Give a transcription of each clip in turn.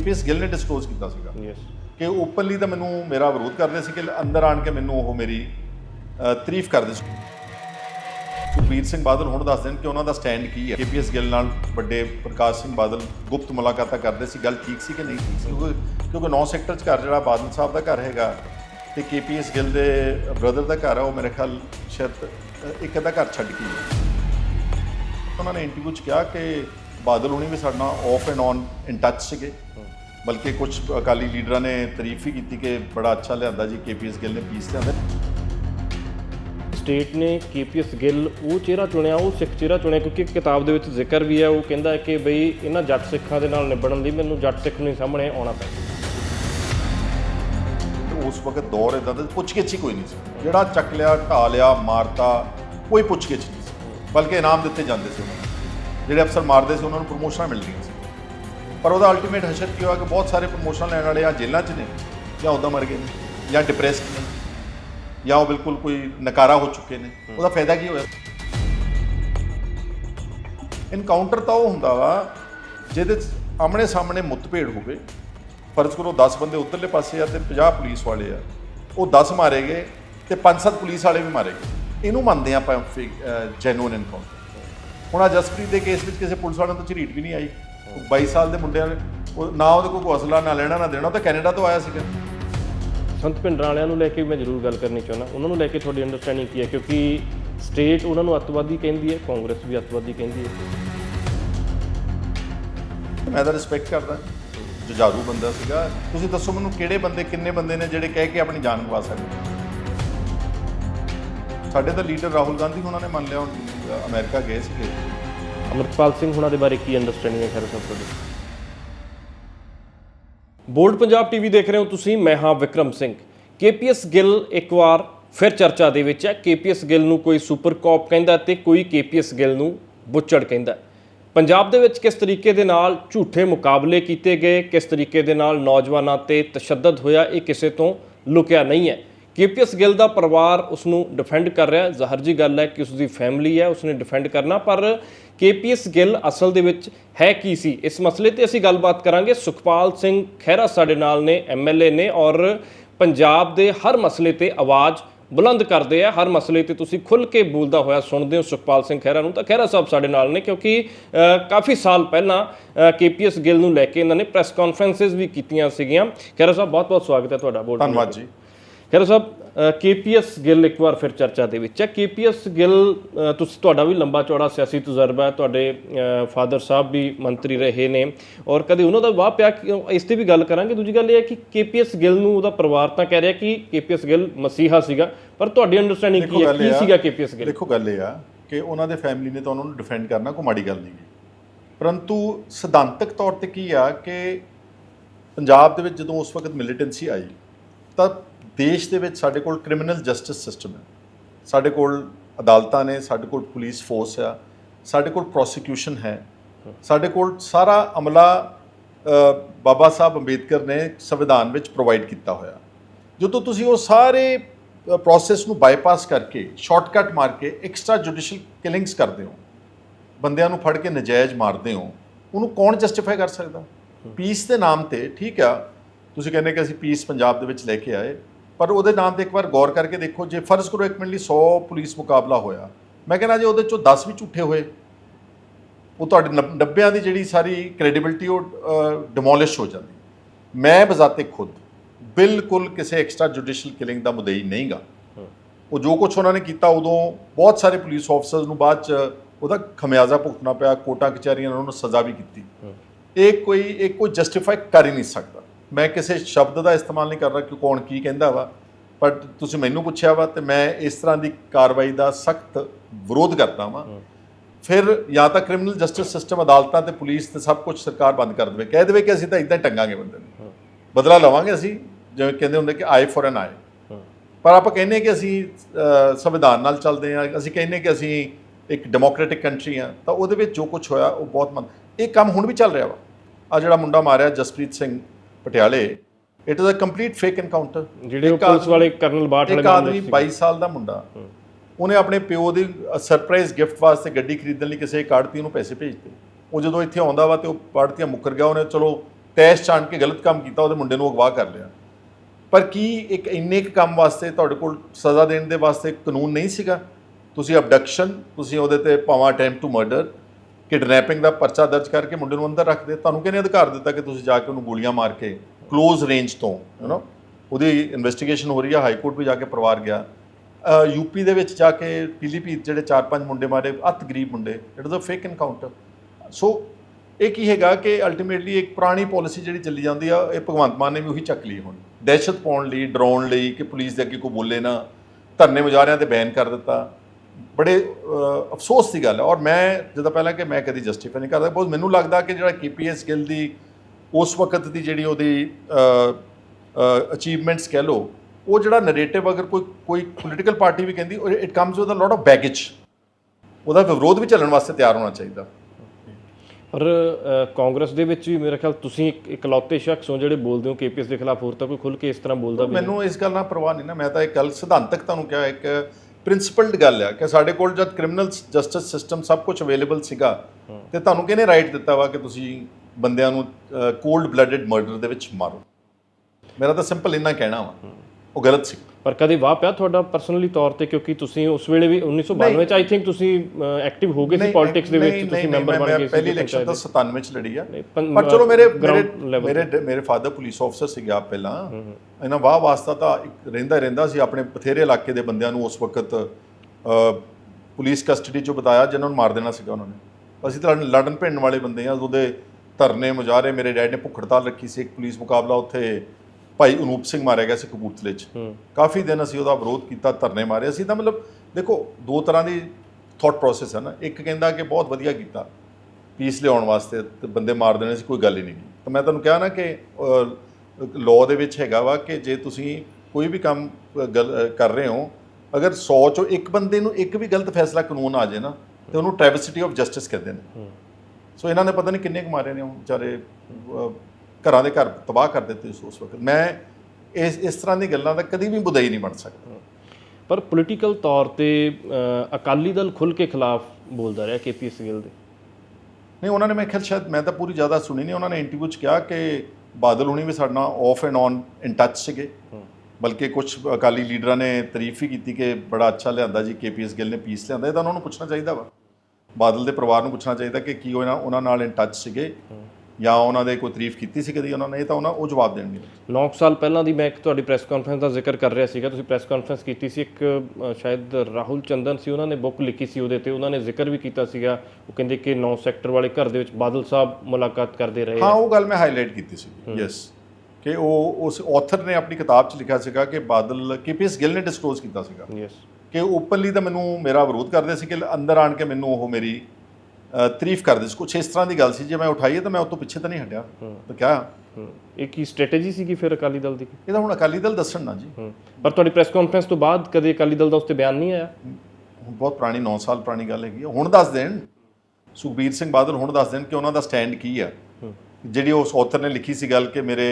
KPS Gill ਨੇ disclose ਕੀਤਾ ਸੀਗਾ ਯੈਸ ਕਿ ਓਪਨਲੀ ਤਾਂ ਮੈਨੂੰ ਮੇਰਾ ਵਿਰੋਧ ਕਰਦੇ ਸੀ ਕਿ ਅੰਦਰ ਆਣ ਕੇ ਮੈਨੂੰ ਉਹ ਮੇਰੀ ਤਾਰੀਫ ਕਰਦੇ ਸੀ। ਸੁਖਬੀਰ ਸਿੰਘ ਬਾਦਲ ਹੁਣ ਦੱਸ ਦੇਣ ਕਿ ਉਹਨਾਂ ਦਾ ਸਟੈਂਡ ਕੀ ਹੈ। ਕੇਪੀਐਸ ਗਿੱਲ ਨਾਲ ਵੱਡੇ ਪ੍ਰਕਾਸ਼ ਸਿੰਘ ਬਾਦਲ ਗੁਪਤ ਮੁਲਾਕਾਤਾਂ ਕਰਦੇ ਸੀ। ਗੱਲ ਠੀਕ ਸੀ ਕਿ ਨਹੀਂ ਠੀਕ ਸੀ? ਕਿਉਂਕਿ 9 ਸੈਕਟਰ ਚ ਘਰ ਜਿਹੜਾ ਬਾਦਲ ਸਾਹਿਬ ਦਾ ਘਰ ਹੈਗਾ ਤੇ ਕੇਪੀਐਸ ਗਿੱਲ ਦੇ ਬ੍ਰਦਰ ਦਾ ਘਰ ਹੈ ਉਹ ਮੇਰੇ ਖਿਆਲ ਸ਼ਾਇਦ ਇੱਕ ਅੱਧਾ ਘਰ ਛੱਡ ਕੇ ਉਹਨਾਂ ਨੇ ਇੰਟਰਵਿਊ 'ਚ ਕਿਹਾ ਕਿ ਬਾਦਲ ਹੁਣੀ ਵੀ ਸਾਡੇ ਨਾਲ off and on in touch ਸੀਗੇ। ਬਲਕਿ ਕੁਝ ਅਕਾਲੀ ਲੀਡਰਾਂ ਨੇ ਤਾਰੀਫ ਵੀ ਕੀਤੀ ਕਿ ਬੜਾ ਅੱਛਾ ਲਿਆਂਦਾ ਜੀ ਕੇਪੀਐਸ ਗਿੱਲ ਨੇ ਪੀਸ ਲਿਆਂਦਾ। ਸਟੇਟ ਨੇ ਕੇਪੀਐਸ ਗਿੱਲ ਉਹ ਚਿਹਰਾ ਚੁਣਿਆ ਉਹ ਸਿੱਖ ਚਿਹਰਾ ਚੁਣਿਆ ਕਿਉਂਕਿ ਕਿਤਾਬ ਦੇ ਵਿੱਚ ਜ਼ਿਕਰ ਵੀ ਹੈ ਉਹ ਕਹਿੰਦਾ ਹੈ ਕਿ ਬਈ ਇਹਨਾਂ ਜੱਟ ਸਿੱਖਾਂ ਦੇ ਨਾਲ ਨਿਬੜਨ ਲਈ ਮੈਨੂੰ ਜੱਟ ਸਿੱਖ ਨੂੰ ਹੀ ਸਾਹਮਣੇ ਆਉਣਾ ਪੈਂਦਾ ਤੇ ਉਸ ਵਕਤ ਦੌਰ ਇਦਾਂ ਦਾ ਪੁੱਛਗਿੱਛ ਹੀ ਕੋਈ ਨਹੀਂ ਸੀ। ਜਿਹੜਾ ਚੱਕ ਲਿਆ ਢਾ ਲਿਆ ਮਾਰਤਾ ਕੋਈ ਪੁੱਛਗਿੱਛ ਨਹੀਂ ਸੀ। ਬਲਕਿ ਇਨਾਮ ਦਿੱਤੇ ਜਾਂਦੇ ਸੀ। ਉਹਨਾਂ ਨੂੰ ਜਿਹੜੇ ਅਫਸਰ ਮਾਰਦੇ ਸੀ ਉਹਨਾਂ ਨੂੰ ਪ੍ਰਮੋਸ਼ਨਾਂ ਮਿਲਦੀਆਂ ਸੀ। ਪਰ ਉਹਦਾ ਅਲਟੀਮੇਟ ਹਸ਼ਰ ਕੀ ਹੋਇਆ ਕਿ ਬਹੁਤ ਸਾਰੇ ਪ੍ਰਮੋਸ਼ਨ ਲੈਣ ਵਾਲੇ ਆ ਜੇਲ੍ਹਾਂ 'ਚ ਨੇ ਜਾਂ ਉਦਾਂ ਮਰ ਗਏ ਨੇ ਜਾਂ ਡਿਪਰੈਸਡ ਨੇ ਜਾਂ ਉਹ ਬਿਲਕੁਲ ਕੋਈ ਨਕਾਰਾ ਹੋ ਚੁੱਕੇ ਨੇ। ਉਹਦਾ ਫਾਇਦਾ ਕੀ ਹੋਇਆ? ਇਨਕਾਊਂਟਰ ਤਾਂ ਉਹ ਹੁੰਦਾ ਵਾ ਜਿਹਦੇ 'ਚ ਆਮਣੇ ਸਾਹਮਣੇ ਮੁੱਤਭੇੜ ਹੋਵੇ। ਫਰਜ਼ ਕਰੋ 10 ਬੰਦੇ ਉੱਧਰਲੇ ਪਾਸੇ ਆ ਤੇ 50 ਪੁਲਿਸ ਵਾਲੇ ਆ। ਉਹ 10 ਮਾਰੇ ਗਏ ਤੇ 5-7 ਪੁਲਿਸ ਵਾਲੇ ਵੀ ਮਾਰੇ ਗਏ। ਇਹਨੂੰ ਮੰਨਦੇ ਆ ਆਪਾਂ ਜੈਨੂਇਨ ਇਨਕਾਊਂਟਰ ਹੁਣ ਆ ਜਸਪ੍ਰੀਤ ਦੇ ਕੇਸ ਵਿੱਚ ਕਿਸੇ ਪੁਲਿਸ ਵਾਲਿਆਂ ਨੂੰ ਤਾਂ ਝਰੀਟ ਵੀ ਨਹੀਂ ਆਈ। 22 ਸਾਲ ਦੇ ਮੁੰਡਿਆਂ ਨੇ ਉਹ ਨਾ ਉਹਦੇ ਕੋਲ ਕੋਈ ਅਸਲਾ ਨਾ ਲੈਣਾ ਨਾ ਦੇਣਾ ਉਹ ਤਾਂ ਕੈਨੇਡਾ ਤੋਂ ਆਇਆ ਸੀਗਾ। ਸੰਤ ਭਿੰਡਰਾਂ ਵਾਲਿਆਂ ਨੂੰ ਲੈ ਕੇ ਵੀ ਮੈਂ ਜ਼ਰੂਰ ਗੱਲ ਕਰਨੀ ਚਾਹੁੰਦਾ। ਉਹਨਾਂ ਨੂੰ ਲੈ ਕੇ ਤੁਹਾਡੀ ਅੰਡਰਸਟੈਂਡਿੰਗ ਕੀ ਹੈ? ਕਿਉਂਕਿ ਸਟੇਟ ਉਹਨਾਂ ਨੂੰ ਅੱਤਵਾਦੀ ਕਹਿੰਦੀ ਹੈ ਕਾਂਗਰਸ ਵੀ ਅੱਤਵਾਦੀ ਕਹਿੰਦੀ ਹੈ। ਮੈਂ ਤਾਂ ਰਿਸਪੈਕਟ ਕਰਦਾ। ਜੁਝਾਰੂ ਬੰਦਾ ਸੀਗਾ। ਤੁਸੀਂ ਦੱਸੋ ਮੈਨੂੰ ਕਿਹੜੇ ਬੰਦੇ ਕਿੰਨੇ ਬੰਦੇ ਨੇ ਜਿਹੜੇ ਕਹਿ ਕੇ ਆਪਣੀ ਜਾਨ ਗਵਾ ਸਕਦੇ? ਸਾਡੇ ਤਾਂ ਲੀਡਰ ਰਾਹੁਲ ਗਾਂਧੀ ਉਹਨਾਂ ਨੇ ਮੰਨ ਲਿਆ ਹੁਣ ਅਮਰੀਕਾ ਗਏ ਸੀਗੇ। ਅਮਰਪਾਲ ਸਿੰਘ ਹੁਣਾਂ ਦੇ ਬਾਰੇ ਕੀ ਅੰਡਰਸਟੈਂਡਿੰਗ ਹੈ ਖੈਰ ਸਭ ਤੁਹਾਡੀ? ਬੋਲਡ ਪੰਜਾਬ ਟੀਵੀ ਦੇਖ ਰਹੇ ਹੋ ਤੁਸੀਂ, ਮੈਂ ਹਾਂ ਵਿਕਰਮ ਸਿੰਘ। ਕੇਪੀਐਸ ਗਿੱਲ ਇੱਕ ਵਾਰ ਫਿਰ ਚਰਚਾ ਦੇ ਵਿੱਚ ਹੈ। ਕੇਪੀਐਸ ਗਿੱਲ ਨੂੰ ਕੋਈ ਸੁਪਰ ਕਾਪ ਕਹਿੰਦਾ ਤੇ ਕੋਈ ਕੇਪੀਐਸ ਗਿੱਲ ਨੂੰ ਬੁੱਚੜ ਕਹਿੰਦਾ ਪੰਜਾਬ ਦੇ ਵਿੱਚ ਕਿਸ ਤਰੀਕੇ ਦੇ ਨਾਲ ਝੂਠੇ ਮੁਕਾਬਲੇ ਕੀਤੇ ਗਏ, ਕਿਸ ਤਰੀਕੇ ਦੇ ਨਾਲ ਨੌਜਵਾਨਾਂ ਤੇ ਤਸ਼ੱਦਦ ਹੋਇਆ, ਇਹ ਕਿਸੇ ਤੋਂ ਲੁਕਿਆ ਨਹੀਂ ਹੈ। ਕੇਪੀਐਸ ਗਿੱਲ ਦਾ ਪਰਿਵਾਰ ਉਸ ਨੂੰ ਡਿਫੈਂਡ ਕਰ ਰਿਹਾ ਜ਼ਾਹਰ ਜੀ ਗੱਲ ਹੈ ਕਿ ਉਸ ਦੀ ਫੈਮਿਲੀ ਹੈ ਉਸਨੇ ਡਿਫੈਂਡ ਕਰਨਾ ਪਰ ਕੇਪੀਐਸ ਗਿੱਲ ਅਸਲ ਦੇ ਵਿੱਚ ਹੈ ਕੀ ਸੀ? ਇਸ ਮਸਲੇ ਤੇ ਅਸੀਂ ਗੱਲਬਾਤ ਕਰਾਂਗੇ। ਸੁਖਪਾਲ ਸਿੰਘ ਖਹਿਰਾ ਸਾਡੇ ਨਾਲ ਨੇ ਐਮਐਲਏ ਨੇ ਔਰ ਪੰਜਾਬ ਦੇ ਹਰ ਮਸਲੇ ਤੇ ਆਵਾਜ਼ ਬੁਲੰਦ ਕਰਦੇ ਆ। ਹਰ ਮਸਲੇ ਤੇ ਤੁਸੀਂ ਖੁੱਲ ਕੇ ਬੋਲਦਾ ਹੋਇਆ ਸੁਣਦੇ ਹੋ ਸੁਖਪਾਲ ਸਿੰਘ ਖਹਿਰਾ ਨੂੰ। ਤਾਂ ਖਹਿਰਾ ਸਾਹਿਬ ਸਾਡੇ ਨਾਲ ਨੇ ਕਿਉਂਕਿ ਕਾਫੀ ਸਾਲ ਪਹਿਲਾਂ ਕੇਪੀਐਸ ਗਿੱਲ ਨੂੰ ਲੈ ਕੇ ਇਹਨਾਂ ਨੇ ਪ੍ਰੈਸ ਕਾਨਫਰੰਸਸ ਵੀ ਕੀਤੀਆਂ ਸੀਗੀਆਂ। ਖਹਿਰਾ ਸਾਹਿਬ ਬਹੁਤ ਬਹੁਤ ਸਵਾਗਤ ਹੈ ਤੁਹਾਡਾ। ਬੋਲਡ ਧੰਨਵਾਦ ਜੀ। ਖੈਰ ਸਾਹਿਬ ਕੇਪੀਐਸ ਗਿੱਲ ਇੱਕ ਵਾਰ ਫਿਰ ਚਰਚਾ ਦੇ ਵਿੱਚ ਹੈ। ਕੇਪੀਐਸ ਗਿੱਲ ਤੁਸੀਂ ਤੁਹਾਡਾ ਵੀ ਲੰਬਾ ਚੌੜਾ ਸਿਆਸੀ ਤਜਰਬਾ ਹੈ ਤੁਹਾਡੇ ਫਾਦਰ ਸਾਹਿਬ ਵੀ ਮੰਤਰੀ ਰਹੇ ਨੇ ਔਰ ਕਦੇ ਉਹਨਾਂ ਦਾ ਵਾਹ ਪਿਆ ਇਸ ਤੇ ਵੀ ਗੱਲ ਕਰਾਂਗੇ। ਦੂਜੀ ਗੱਲ ਇਹ ਹੈ ਕਿ ਕੇਪੀਐਸ ਗਿੱਲ ਨੂੰ ਉਹਦਾ ਪਰਿਵਾਰ ਤਾਂ ਕਹਿ ਰਿਹਾ ਕਿ ਕੇਪੀਐਸ ਗਿੱਲ ਮਸੀਹਾ ਸੀਗਾ ਪਰ ਤੁਹਾਡੀ ਅੰਡਰਸਟੈਂਡਿੰਗ ਕੀ ਹੈ? ਕੀ ਸੀਗਾ ਕੇਪੀਐਸ ਗਿੱਲ? ਦੇਖੋ ਗੱਲ ਇਹ ਆ ਕਿ ਉਹਨਾਂ ਦੇ ਫੈਮਿਲੀ ਨੇ ਤਾਂ ਉਹਨਾਂ ਨੂੰ ਡਿਫੈਂਡ ਕਰਨਾ ਕੋਈ ਮਾੜੀ ਗੱਲ ਨਹੀਂ ਗੀ। ਪਰੰਤੂ ਸਿਧਾਂਤਕ ਤੌਰ ਤੇ ਕੀ ਆ ਕਿ ਪੰਜਾਬ ਦੇ ਵਿੱਚ ਜਦੋਂ ਉਸ ਵਕਤ ਮਿਲੀਟੈਂਸੀ ਆਈ ਤਾਂ ਦੇਸ਼ ਦੇ ਵਿੱਚ ਸਾਡੇ ਕੋਲ ਕ੍ਰਿਮੀਨਲ ਜਸਟਿਸ ਸਿਸਟਮ ਹੈ। ਸਾਡੇ ਕੋਲ ਅਦਾਲਤਾਂ ਨੇ ਸਾਡੇ ਕੋਲ ਪੁਲਿਸ ਫੋਰਸ ਆ ਸਾਡੇ ਕੋਲ ਪ੍ਰੋਸੀਕਿਊਸ਼ਨ ਹੈ। ਸਾਡੇ ਕੋਲ ਸਾਰਾ ਅਮਲਾ ਬਾਬਾ ਸਾਹਿਬ ਅੰਬੇਦਕਰ ਨੇ ਸੰਵਿਧਾਨ ਵਿੱਚ ਪ੍ਰੋਵਾਈਡ ਕੀਤਾ ਹੋਇਆ। ਜਦੋਂ ਤੁਸੀਂ ਉਹ ਸਾਰੇ ਪ੍ਰੋਸੈਸ ਨੂੰ ਬਾਈਪਾਸ ਕਰਕੇ ਸ਼ਾਰਟਕਟ ਮਾਰ ਕੇ ਐਕਸਟਰਾ ਜੁਡੀਸ਼ੀਅਲ ਕਿਲਿੰਗਸ ਕਰਦੇ ਹੋ ਬੰਦਿਆਂ ਨੂੰ ਫੜ ਕੇ ਨਜਾਇਜ਼ ਮਾਰਦੇ ਹੋ ਉਹਨੂੰ ਕੌਣ ਜਸਟੀਫਾਈ ਕਰ ਸਕਦਾ? ਪੀਸ ਦੇ ਨਾਮ ਤੇ ਠੀਕ ਆ ਤੁਸੀਂ ਕਹਿੰਦੇ ਕਿ ਅਸੀਂ ਪੀਸ ਪੰਜਾਬ ਦੇ ਵਿੱਚ ਲੈ ਕੇ ਆਏ ਪਰ ਉਹਦੇ ਨਾਮ ਤੇ ਇੱਕ ਵਾਰ ਗੌਰ ਕਰਕੇ ਦੇਖੋ ਜੇ ਫਰਜ਼ ਕਰੋ ਇੱਕ ਮਿੰਟ ਲਈ 100 ਪੁਲਿਸ ਮੁਕਾਬਲਾ ਹੋਇਆ ਮੈਂ ਕਹਿੰਦਾ ਜੇ ਉਹਦੇ ਚੋਂ 10 ਵੀ ਝੂਠੇ ਹੋਏ ਉਹ ਤੁਹਾਡੇ 90 ਦੀ ਜਿਹੜੀ ਸਾਰੀ ਕ੍ਰੈਡੀਬਿਲਟੀ ਉਹ ਡਿਮੋਲਿਸ਼ ਹੋ ਜਾਂਦੀ। ਮੈਂ ਬਜ਼ਾਤੇ ਖੁਦ ਬਿਲਕੁਲ ਕਿਸੇ ਐਕਸਟਰਾ ਜੁਡੀਸ਼ੀਅਲ ਕਿਲਿੰਗ ਦਾ ਮੁਦਈ ਨਹੀਂਗਾ। ਉਹ ਜੋ ਕੁਝ ਉਹਨਾਂ ਨੇ ਕੀਤਾ ਉਦੋਂ ਬਹੁਤ ਸਾਰੇ ਪੁਲਿਸ ਆਫਸਰਸ ਨੂੰ ਬਾਅਦ ਚ ਉਹਦਾ ਖਮਿਆਜ਼ਾ ਭੁਗਤਣਾ ਪਿਆ ਕੋਟਾਂ ਕਚਹਿਰੀਆਂ ਨੇ ਉਹਨਾਂ ਨੂੰ ਸਜ਼ਾ ਵੀ ਕੀਤੀ। ਇਹ ਕੋਈ ਇਹ ਕੋਈ ਜਸਟੀਫਾਈ ਕਰ ਹੀ ਨਹੀਂ ਸਕਦਾ। ਮੈਂ ਕਿਸੇ ਸ਼ਬਦ ਦਾ ਇਸਤੇਮਾਲ ਨਹੀਂ ਕਰ ਰਿਹਾ ਕਿ ਕੌਣ ਕੀ ਕਹਿੰਦਾ ਵਾ ਬਟ ਤੁਸੀਂ ਮੈਨੂੰ ਪੁੱਛਿਆ ਵਾ ਤੇ ਮੈਂ ਇਸ ਤਰ੍ਹਾਂ ਦੀ ਕਾਰਵਾਈ ਦਾ ਸਖਤ ਵਿਰੋਧ ਕਰਦਾ ਵਾਂ। ਫਿਰ ਜਾਂ ਤਾਂ ਕ੍ਰਿਮੀਨਲ ਜਸਟਿਸ ਸਿਸਟਮ ਅਦਾਲਤਾਂ ਤੇ ਪੁਲਿਸ ਤੇ ਸਭ ਕੁਝ ਸਰਕਾਰ ਬੰਦ ਕਰ ਦੇਵੇ। ਕਹਿ ਦੇਵੇ ਕਿ ਅਸੀਂ ਤਾਂ ਇਦਾਂ ਹੀ ਟੰਗਾਂਗੇ ਬੰਦੇ ਨੂੰ। ਬਦਲਾ ਲਵਾਂਗੇ ਅਸੀਂ ਜਿਵੇਂ ਕਹਿੰਦੇ ਹੁੰਦੇ ਕਿ ਆਈ ਫॉर ਐਨ ਆਈ ਪਰ ਆਪਾਂ ਕਹਿੰਦੇ ਕਿ ਅਸੀਂ ਸੰਵਿਧਾਨ ਨਾਲ ਚੱਲਦੇ ਹਾਂ ਅਸੀਂ ਕਹਿੰਦੇ ਕਿ ਅਸੀਂ ਇੱਕ ਡੈਮੋਕ੍ਰੈਟਿਕ ਕੰਟਰੀ ਆ ਤਾਂ ਉਹਦੇ ਵਿੱਚ ਜੋ ਕੁਝ ਹੋਇਆ ਉਹ ਬਹੁਤ ਮਨ ਇਹ ਕੰਮ ਹੁਣ ਵੀ ਚੱਲ ਰਿਹਾ ਵਾ। ਆ ਜਿਹੜਾ ਮੁੰਡਾ ਮਾਰਿਆ ਜਸਪ੍ਰੀਤ ਸਿੰਘ ਪਟਿਆਲੇ it is a complete fake encounter ਜਿਹੜੇ ਉਹ ਪੁਲਿਸ ਵਾਲੇ ਕਰਨਲ ਬਾਠ ਇੱਕ ਆਦਮੀ 22 ਸਾਲ ਦਾ ਮੁੰਡਾ। ਉਹਨੇ ਆਪਣੇ ਪਿਓ ਦੀ ਸਰਪ੍ਰਾਈਜ਼ ਗਿਫਟ ਵਾਸਤੇ ਗੱਡੀ ਖਰੀਦਣ ਲਈ ਕਿਸੇ ਕਾੜਤੀ ਨੂੰ ਪੈਸੇ ਭੇਜਤੇ ਉਹ ਜਦੋਂ ਇੱਥੇ ਆਉਂਦਾ ਵਾ ਤੇ ਉਹ ਪਾੜਤੀਆਂ ਮੁੱਕਰ ਗਿਆ ਉਹਨੇ ਚਲੋ ਤੈਸ਼ ਚਾਣ ਕੇ ਗਲਤ ਕੰਮ ਕੀਤਾ ਉਹਦੇ ਮੁੰਡੇ ਨੂੰ ਅਗਵਾ ਕਰ ਲਿਆ। ਪਰ ਕੀ ਇੱਕ ਇੰਨੇ ਕੁ ਕੰਮ ਵਾਸਤੇ ਤੁਹਾਡੇ ਕੋਲ ਸਜ਼ਾ ਦੇਣ ਦੇ ਵਾਸਤੇ ਕਾਨੂੰਨ ਨਹੀਂ ਸੀਗਾ? ਤੁਸੀਂ ਅਬਡਕਸ਼ਨ ਤੁਸੀਂ ਉਹਦੇ ਤੇ ਭਾਵੇਂ ਅਟੈਂਪਟ ਟੂ ਮਰਡਰ ਕਿਡਨੈਪਿੰਗ ਦਾ ਪਰਚਾ ਦਰਜ ਕਰਕੇ ਮੁੰਡੇ ਨੂੰ ਅੰਦਰ ਰੱਖਦੇ ਤੁਹਾਨੂੰ ਕਿਹਨੇ ਅਧਿਕਾਰ ਦਿੱਤਾ ਕਿ ਤੁਸੀਂ ਜਾ ਕੇ ਉਹਨੂੰ ਗੋਲੀਆਂ ਮਾਰ ਕੇ ਕਲੋਜ਼ ਰੇਂਜ ਤੋਂ ਯੂ نو ਉਹਦੀ ਇਨਵੈਸਟੀਗੇਸ਼ਨ ਹੋ ਰਹੀ ਹੈ ਹਾਈ ਕੋਰਟ ਵੀ ਜਾ ਕੇ ਪਰਿਵਾਰ ਗਿਆ। ਯੂਪੀ ਦੇ ਵਿੱਚ ਜਾ ਕੇ ਪੀਲੀਪੀਤ ਜਿਹੜੇ 4-5 ਮੁੰਡੇ ਮਾਰੇ, ਅਤ ਗਰੀਬ ਮੁੰਡੇ it is a fake encounter so ਇਹ ਕੀ ਹੈਗਾ ਕਿ ਅਲਟੀਮੇਟਲੀ ਇੱਕ ਪੁਰਾਣੀ ਪਾਲਿਸੀ ਜਿਹੜੀ ਚੱਲੀ ਜਾਂਦੀ ਆ, ਇਹ ਭਗਵੰਤ ਮਾਨ ਨੇ ਵੀ ਉਹੀ ਚੱਕ ਲਈ ਹੁਣ। ਦਹਿਸ਼ਤ ਪਾਉਣ ਲਈ, ਡਰਾਉਣ ਲਈ ਕਿ ਪੁਲਿਸ ਦੇ ਅੱਗੇ ਕੋਈ ਬੋਲੇ ਨਾ, ਧਰਨੇ ਮੁਜ਼ਾਹਰਿਆਂ ਤੇ ਬੈਨ ਕਰ ਦਿੱਤਾ। ਬੜੇ ਅਫਸੋਸ ਦੀ ਗੱਲ ਹੈ। ਔਰ ਮੈਂ ਜਦੋਂ ਪਹਿਲਾਂ ਕਿ ਮੈਂ ਕਦੀ ਜਸਟੀਫਾਈ ਨਹੀਂ ਕਰਦਾ ਬਹੁਤ ਮੈਨੂੰ ਲੱਗਦਾ ਕਿ ਜਿਹੜਾ ਕੇਪੀਐਸ ਗਿੱਲ ਦੀ ਉਸ ਵਕਤ ਦੀ ਜਿਹੜੀ ਉਹਦੀ ਅਚੀਵਮੈਂਟਸ ਕਹਿ ਲੋ ਉਹ ਜਿਹੜਾ ਨੈਰੇਟਿਵ ਅਗਰ ਕੋਈ ਕੋਈ ਪੋਲੀਟੀਕਲ ਪਾਰਟੀ ਵੀ ਕਹਿੰਦੀ it comes with a lot of baggage ਉਹਦਾ ਵਿਰੋਧ ਵੀ ਚੱਲਣ ਵਾਸਤੇ ਤਿਆਰ ਹੋਣਾ ਚਾਹੀਦਾ। ਪਰ ਅ, ਕਾਂਗਰਸ ਦੇ ਵਿੱਚ ਵੀ ਮੇਰੇ ਖਿਆਲ ਤੁਸੀਂ ਇੱਕ ਇਕਲੌਤੇ ਸ਼ਖਸ ਹੋ ਜਿਹੜੇ ਬੋਲਦੇ ਹੋ ਕੇਪੀਐਸ ਦੇ ਖਿਲਾਫ ਹੋਰ ਤਾਂ ਕੋਈ ਖੁੱਲ ਕੇ ਇਸ ਤਰ੍ਹਾਂ ਬੋਲਦਾ ਵੀ ਮੈਨੂੰ ਇਸ ਗੱਲ ਨਾਲ ਪਰਵਾਹ ਨਹੀਂ ਨਾ ਮੈਂ ਤਾਂ ਇੱਕ ਗੱਲ ਸਿਧਾਂਤਕ ਤੁਹਾਨੂੰ ਕਿਹਾ ਇੱਕ ਪ੍ਰਿੰਸੀਪਲਡ ਗੱਲ ਆ ਕਿ ਸਾਡੇ ਕੋਲ ਜਦ ਕ੍ਰਿਮੀਨਲ ਜਸਟਿਸ ਸਿਸਟਮ ਸਭ ਕੁਝ ਅਵੇਲੇਬਲ ਸੀਗਾ, ਤੇ ਤੁਹਾਨੂੰ ਕਿਹਨੇ ਰਾਈਟ ਦਿੱਤਾ ਵਾ ਕਿ ਤੁਸੀਂ ਬੰਦਿਆਂ ਨੂੰ ਕੋਲਡ ਬਲੱਡਡ ਮਰਡਰ ਦੇ ਵਿੱਚ ਮਾਰੋ? ਮੇਰਾ ਤਾਂ ਸਿੰਪਲ ਇੰਨਾ ਕਹਿਣਾ ਵਾ। ਉਹ ਗਲਤ ਸੀ। ਪਰ ਕਦੇ ਵਾਹ ਪਿਆ ਤੁਹਾਡਾ ਪਰਸਨਲੀ ਤੌਰ ਤੇ? ਕਿਉਂਕਿ ਤੁਸੀਂ ਉਸ ਵੇਲੇ ਵੀ 1992 ਚ ਆਈ ਥਿੰਕ ਤੁਸੀਂ ਐਕਟਿਵ ਹੋ ਗਏ ਸੀ ਪੋਲਿਟਿਕਸ ਦੇ ਵਿੱਚ ਤੁਸੀਂ ਮੈਂਬਰ ਬਣ ਗਏ ਸੀ ਪਹਿਲੀ ਇਲੈਕਸ਼ਨ ਤਾਂ 97 ਚ ਲੜੀ ਆ। ਪਰ ਚਲੋ ਮੇਰੇ ਮੇਰੇ ਮੇਰੇ ਫਾਦਰ ਪੁਲਿਸ ਆਫਸਰ ਸੀਗੇ ਆਪ ਪਹਿਲਾਂ। ਇਹਨਾਂ ਵਾਹ ਵਾਸਤਾ ਤਾਂ ਇੱਕ ਰਹਿੰਦਾ ਰਹਿੰਦਾ ਸੀ ਆਪਣੇ ਬਥੇਰੇ ਇਲਾਕੇ ਦੇ ਬੰਦਿਆਂ ਨੂੰ ਉਸ ਵਕਤ ਪੁਲਿਸ ਕਸਟਡੀ ਚੋਂ ਬਤਾਇਆ ਜਿਨ੍ਹਾਂ ਨੂੰ ਮਾਰ ਦੇਣਾ ਸੀਗਾ ਉਹਨਾਂ ਨੇ। ਅਸੀਂ ਤਾਂ ਲੜਨ- ਭਿੜਨ ਵਾਲੇ ਬੰਦੇ ਆ ਉਹਦੇ ਧਰਨੇ ਮੁਜ਼ਾਹਰੇ ਮੇਰੇ ਡੈਡ ਨੇ ਭੁੱਖ ਹੜਤਾਲ ਰੱਖੀ ਸੀ ਇੱਕ ਪੁਲਿਸ ਮੁਕਾਬਲਾ ਉੱਥੇ ਭਾਈ ਅਨੂਪ ਸਿੰਘ ਮਾਰਿਆ ਗਿਆ ਸੀ ਕਪੂਰਥਲੇ 'ਚ। ਕਾਫੀ ਦਿਨ ਅਸੀਂ ਉਹਦਾ ਵਿਰੋਧ ਕੀਤਾ ਧਰਨੇ ਮਾਰੇ। ਅਸੀਂ ਤਾਂ ਮਤਲਬ ਦੇਖੋ ਦੋ ਤਰ੍ਹਾਂ ਦੀ ਥਾਟ ਪ੍ਰੋਸੈਸ ਹੈ ਨਾ। ਇੱਕ ਕਹਿੰਦਾ ਕਿ ਬਹੁਤ ਵਧੀਆ ਕੀਤਾ ਪੀਸ ਲਿਆਉਣ ਵਾਸਤੇ ਤੇ ਬੰਦੇ ਮਾਰ ਦੇਣੇ ਸੀ ਕੋਈ ਗੱਲ ਹੀ ਨਹੀਂ। ਤਾਂ ਮੈਂ ਤੁਹਾਨੂੰ ਕਿਹਾ ਨਾ ਕਿ ਲਾਅ ਦੇ ਵਿੱਚ ਹੈਗਾ ਵਾ ਕਿ ਜੇ ਤੁਸੀਂ ਕੋਈ ਵੀ ਕੰਮ ਕਰ ਰਹੇ ਹੋ ਅਗਰ 100 ਚੋਂ ਇੱਕ ਬੰਦੇ ਨੂੰ ਇੱਕ ਵੀ ਗਲਤ ਫੈਸਲਾ ਕਾਨੂੰਨ ਆ ਜਾਏ ਨਾ ਤੇ ਉਹਨੂੰ ਟ੍ਰੈਵਿਸਿਟੀ ਆਫ ਜਸਟਿਸ ਕਹਿੰਦੇ ਨੇ। ਸੋ ਇਹਨਾਂ ਨੇ ਪਤਾ ਨਹੀਂ ਕਿੰਨੇ ਕੁ ਮਾਰੇ ਨੇ ਉਹ ਵਿਚਾਰੇ ਘਰਾਂ ਦੇ ਘਰ ਤਬਾਹ ਕਰ ਦਿੱਤੇ ਸੀ ਉਸ ਵਕਤ। ਮੈਂ ਇਸ ਇਸ ਤਰ੍ਹਾਂ ਦੀ ਗੱਲਾਂ ਦਾ ਕਦੀ ਵੀ ਬੁਦਈ ਨਹੀਂ ਬਣ ਸਕਦਾ। ਪਰ ਪੋਲੀਟੀਕਲ ਤੌਰ ਤੇ ਅਕਾਲੀ ਦਲ ਖੁੱਲ ਕੇ ਖਿਲਾਫ ਬੋਲਦਾ ਰਿਹਾ ਕੇਪੀਐਸ ਗਿੱਲ ਦੇ। ਨਹੀਂ ਉਹਨਾਂ ਨੇ ਮੈਂ ਖਿਆਲ ਸ਼ਾਇਦ ਮੈਂ ਤਾਂ ਪੂਰੀ ਜ਼ਿਆਦਾ ਸੁਣੀ ਨਹੀਂ। ਉਹਨਾਂ ਨੇ ਇੰਟਰਵਿਊ 'ਚ ਕਿਹਾ ਕਿ ਬਾਦਲ ਹੁਣੀ ਵੀ ਸਾਡੇ ਨਾਲ off and on in touch ਸੀਗੇ। ਬਲਕਿ ਕੁਝ ਅਕਾਲੀ ਲੀਡਰਾਂ ਨੇ ਤਾਰੀਫ ਹੀ ਕੀਤੀ ਕਿ ਬੜਾ ਅੱਛਾ ਲਿਆਂਦਾ ਜੀ ਕੇਪੀਐਸ ਗਿੱਲ ਨੇ ਪੀਸ ਲਿਆਂਦਾ। ਇਹ ਤਾਂ ਉਹਨਾਂ ਨੂੰ ਪੁੱਛਣਾ ਚਾਹੀਦਾ ਵਾ। ਬਾਦਲ ਦੇ ਪਰਿਵਾਰ ਨੂੰ ਪੁੱਛਣਾ ਚਾਹੀਦਾ ਕਿ ਕੀ ਉਹਨਾਂ ਨਾਲ ਇਨ ਟੱਚ ਸੀਗੇ। ਜਾਂ ਉਹਨਾਂ ਦੇ ਕੋਈ ਤਾਰੀਫ ਕੀਤੀ ਸੀ ਕਦੀ ਉਹਨਾਂ ਨੇ ਇਹ ਤਾਂ ਉਹਨਾਂ ਉਹ ਜਵਾਬ ਦੇਣਗੇ। 9 ਸਾਲ ਪਹਿਲਾਂ ਦੀ ਮੈਂ ਇੱਕ ਤੁਹਾਡੀ ਪ੍ਰੈਸ ਕਾਨਫਰੰਸ ਦਾ ਜ਼ਿਕਰ ਕਰ ਰਿਹਾ ਸੀਗਾ। ਤੁਸੀਂ ਪ੍ਰੈਸ ਕਾਨਫਰੰਸ ਕੀਤੀ ਸੀ ਇੱਕ ਅ, ਸ਼ਾਇਦ ਰਾਹੁਲ ਚੰਦਨ ਸੀ ਉਹਨਾਂ ਨੇ ਬੁੱਕ ਲਿਖੀ ਸੀ ਉਹਦੇ ਤੇ ਉਹਨਾਂ ਨੇ ਜ਼ਿਕਰ ਵੀ ਕੀਤਾ ਸੀਗਾ। ਉਹ ਕਹਿੰਦੇ ਕਿ 9 ਸੈਕਟਰ ਵਾਲੇ ਘਰ ਦੇ ਵਿੱਚ ਬਾਦਲ ਸਾਹਿਬ ਮੁਲਾਕਾਤ ਕਰਦੇ ਰਹੇ। ਹਾਂ ਉਹ ਗੱਲ ਮੈਂ ਹਾਈਲਾਈਟ ਕੀਤੀ ਸੀ। ਯੈਸ ਕਿ ਉਹ ਉਸ ਆਥਰ ਨੇ ਆਪਣੀ ਕਿਤਾਬ 'ਚ ਲਿਖਿਆ ਸੀਗਾ ਕਿ ਬਾਦਲ ਕੇਪੀਐਸ ਗਿੱਲ ਨੇ ਡਿਸਕਲੋਜ਼ ਕੀਤਾ ਸੀਗਾ। ਯੈਸ ਕਿ ਓਪਨਲੀ ਤਾਂ ਮੈਨੂੰ ਮੇਰਾ ਵਿਰੋਧ ਕਰਦੇ ਸੀ ਕਿ ਅੰਦਰ ਆਣ ਕੇ ਮੈਨੂੰ ਉਹ ਮੇਰੀ ਤਾਰੀਫ ਕਰਦੇ ਸੀ। ਕੁਛ ਇਸ ਤਰ੍ਹਾਂ ਦੀ ਗੱਲ ਸੀ ਜੇ ਮੈਂ ਉਠਾਈਏ ਤਾਂ ਮੈਂ ਉਹ ਤੋਂ ਪਿੱਛੇ ਤਾਂ ਨਹੀਂ ਹਟਿਆ। ਤਾਂ ਕਿਆ? ਹੂੰ। ਇਹ ਕੀ ਸਟ੍ਰੈਟੇਜੀ ਸੀਗੀ ਫਿਰ ਅਕਾਲੀ ਦਲ ਦੀ? ਇਹ ਤਾਂ ਹੁਣ ਅਕਾਲੀ ਦਲ ਦੱਸਣ ਨਾ ਜੀ। ਪਰ ਤੁਹਾਡੀ ਪ੍ਰੈਸ ਕਾਨਫਰੰਸ ਤੋਂ ਬਾਅਦ ਕਦੇ ਅਕਾਲੀ ਦਲ ਦਾ ਉਸ ਤੇ ਬਿਆਨ ਨਹੀਂ ਆਇਆ? ਬਹੁਤ ਪੁਰਾਣੀ 9 ਸਾਲ ਪੁਰਾਣੀ ਗੱਲ ਹੈਗੀ। ਹੁਣ ਦੱਸ ਦੇਣ। ਸੁਖਬੀਰ ਸਿੰਘ ਬਾਦਲ ਹੁਣ ਦੱਸ ਦੇਣ ਕਿ ਉਹਨਾਂ ਦਾ ਸਟੈਂਡ ਕੀ ਆ। ਜਿਹੜੀ ਉਸ ਆਥਰ ਨੇ ਲਿਖੀ ਸੀ ਗੱਲ ਕਿ ਮੇਰੇ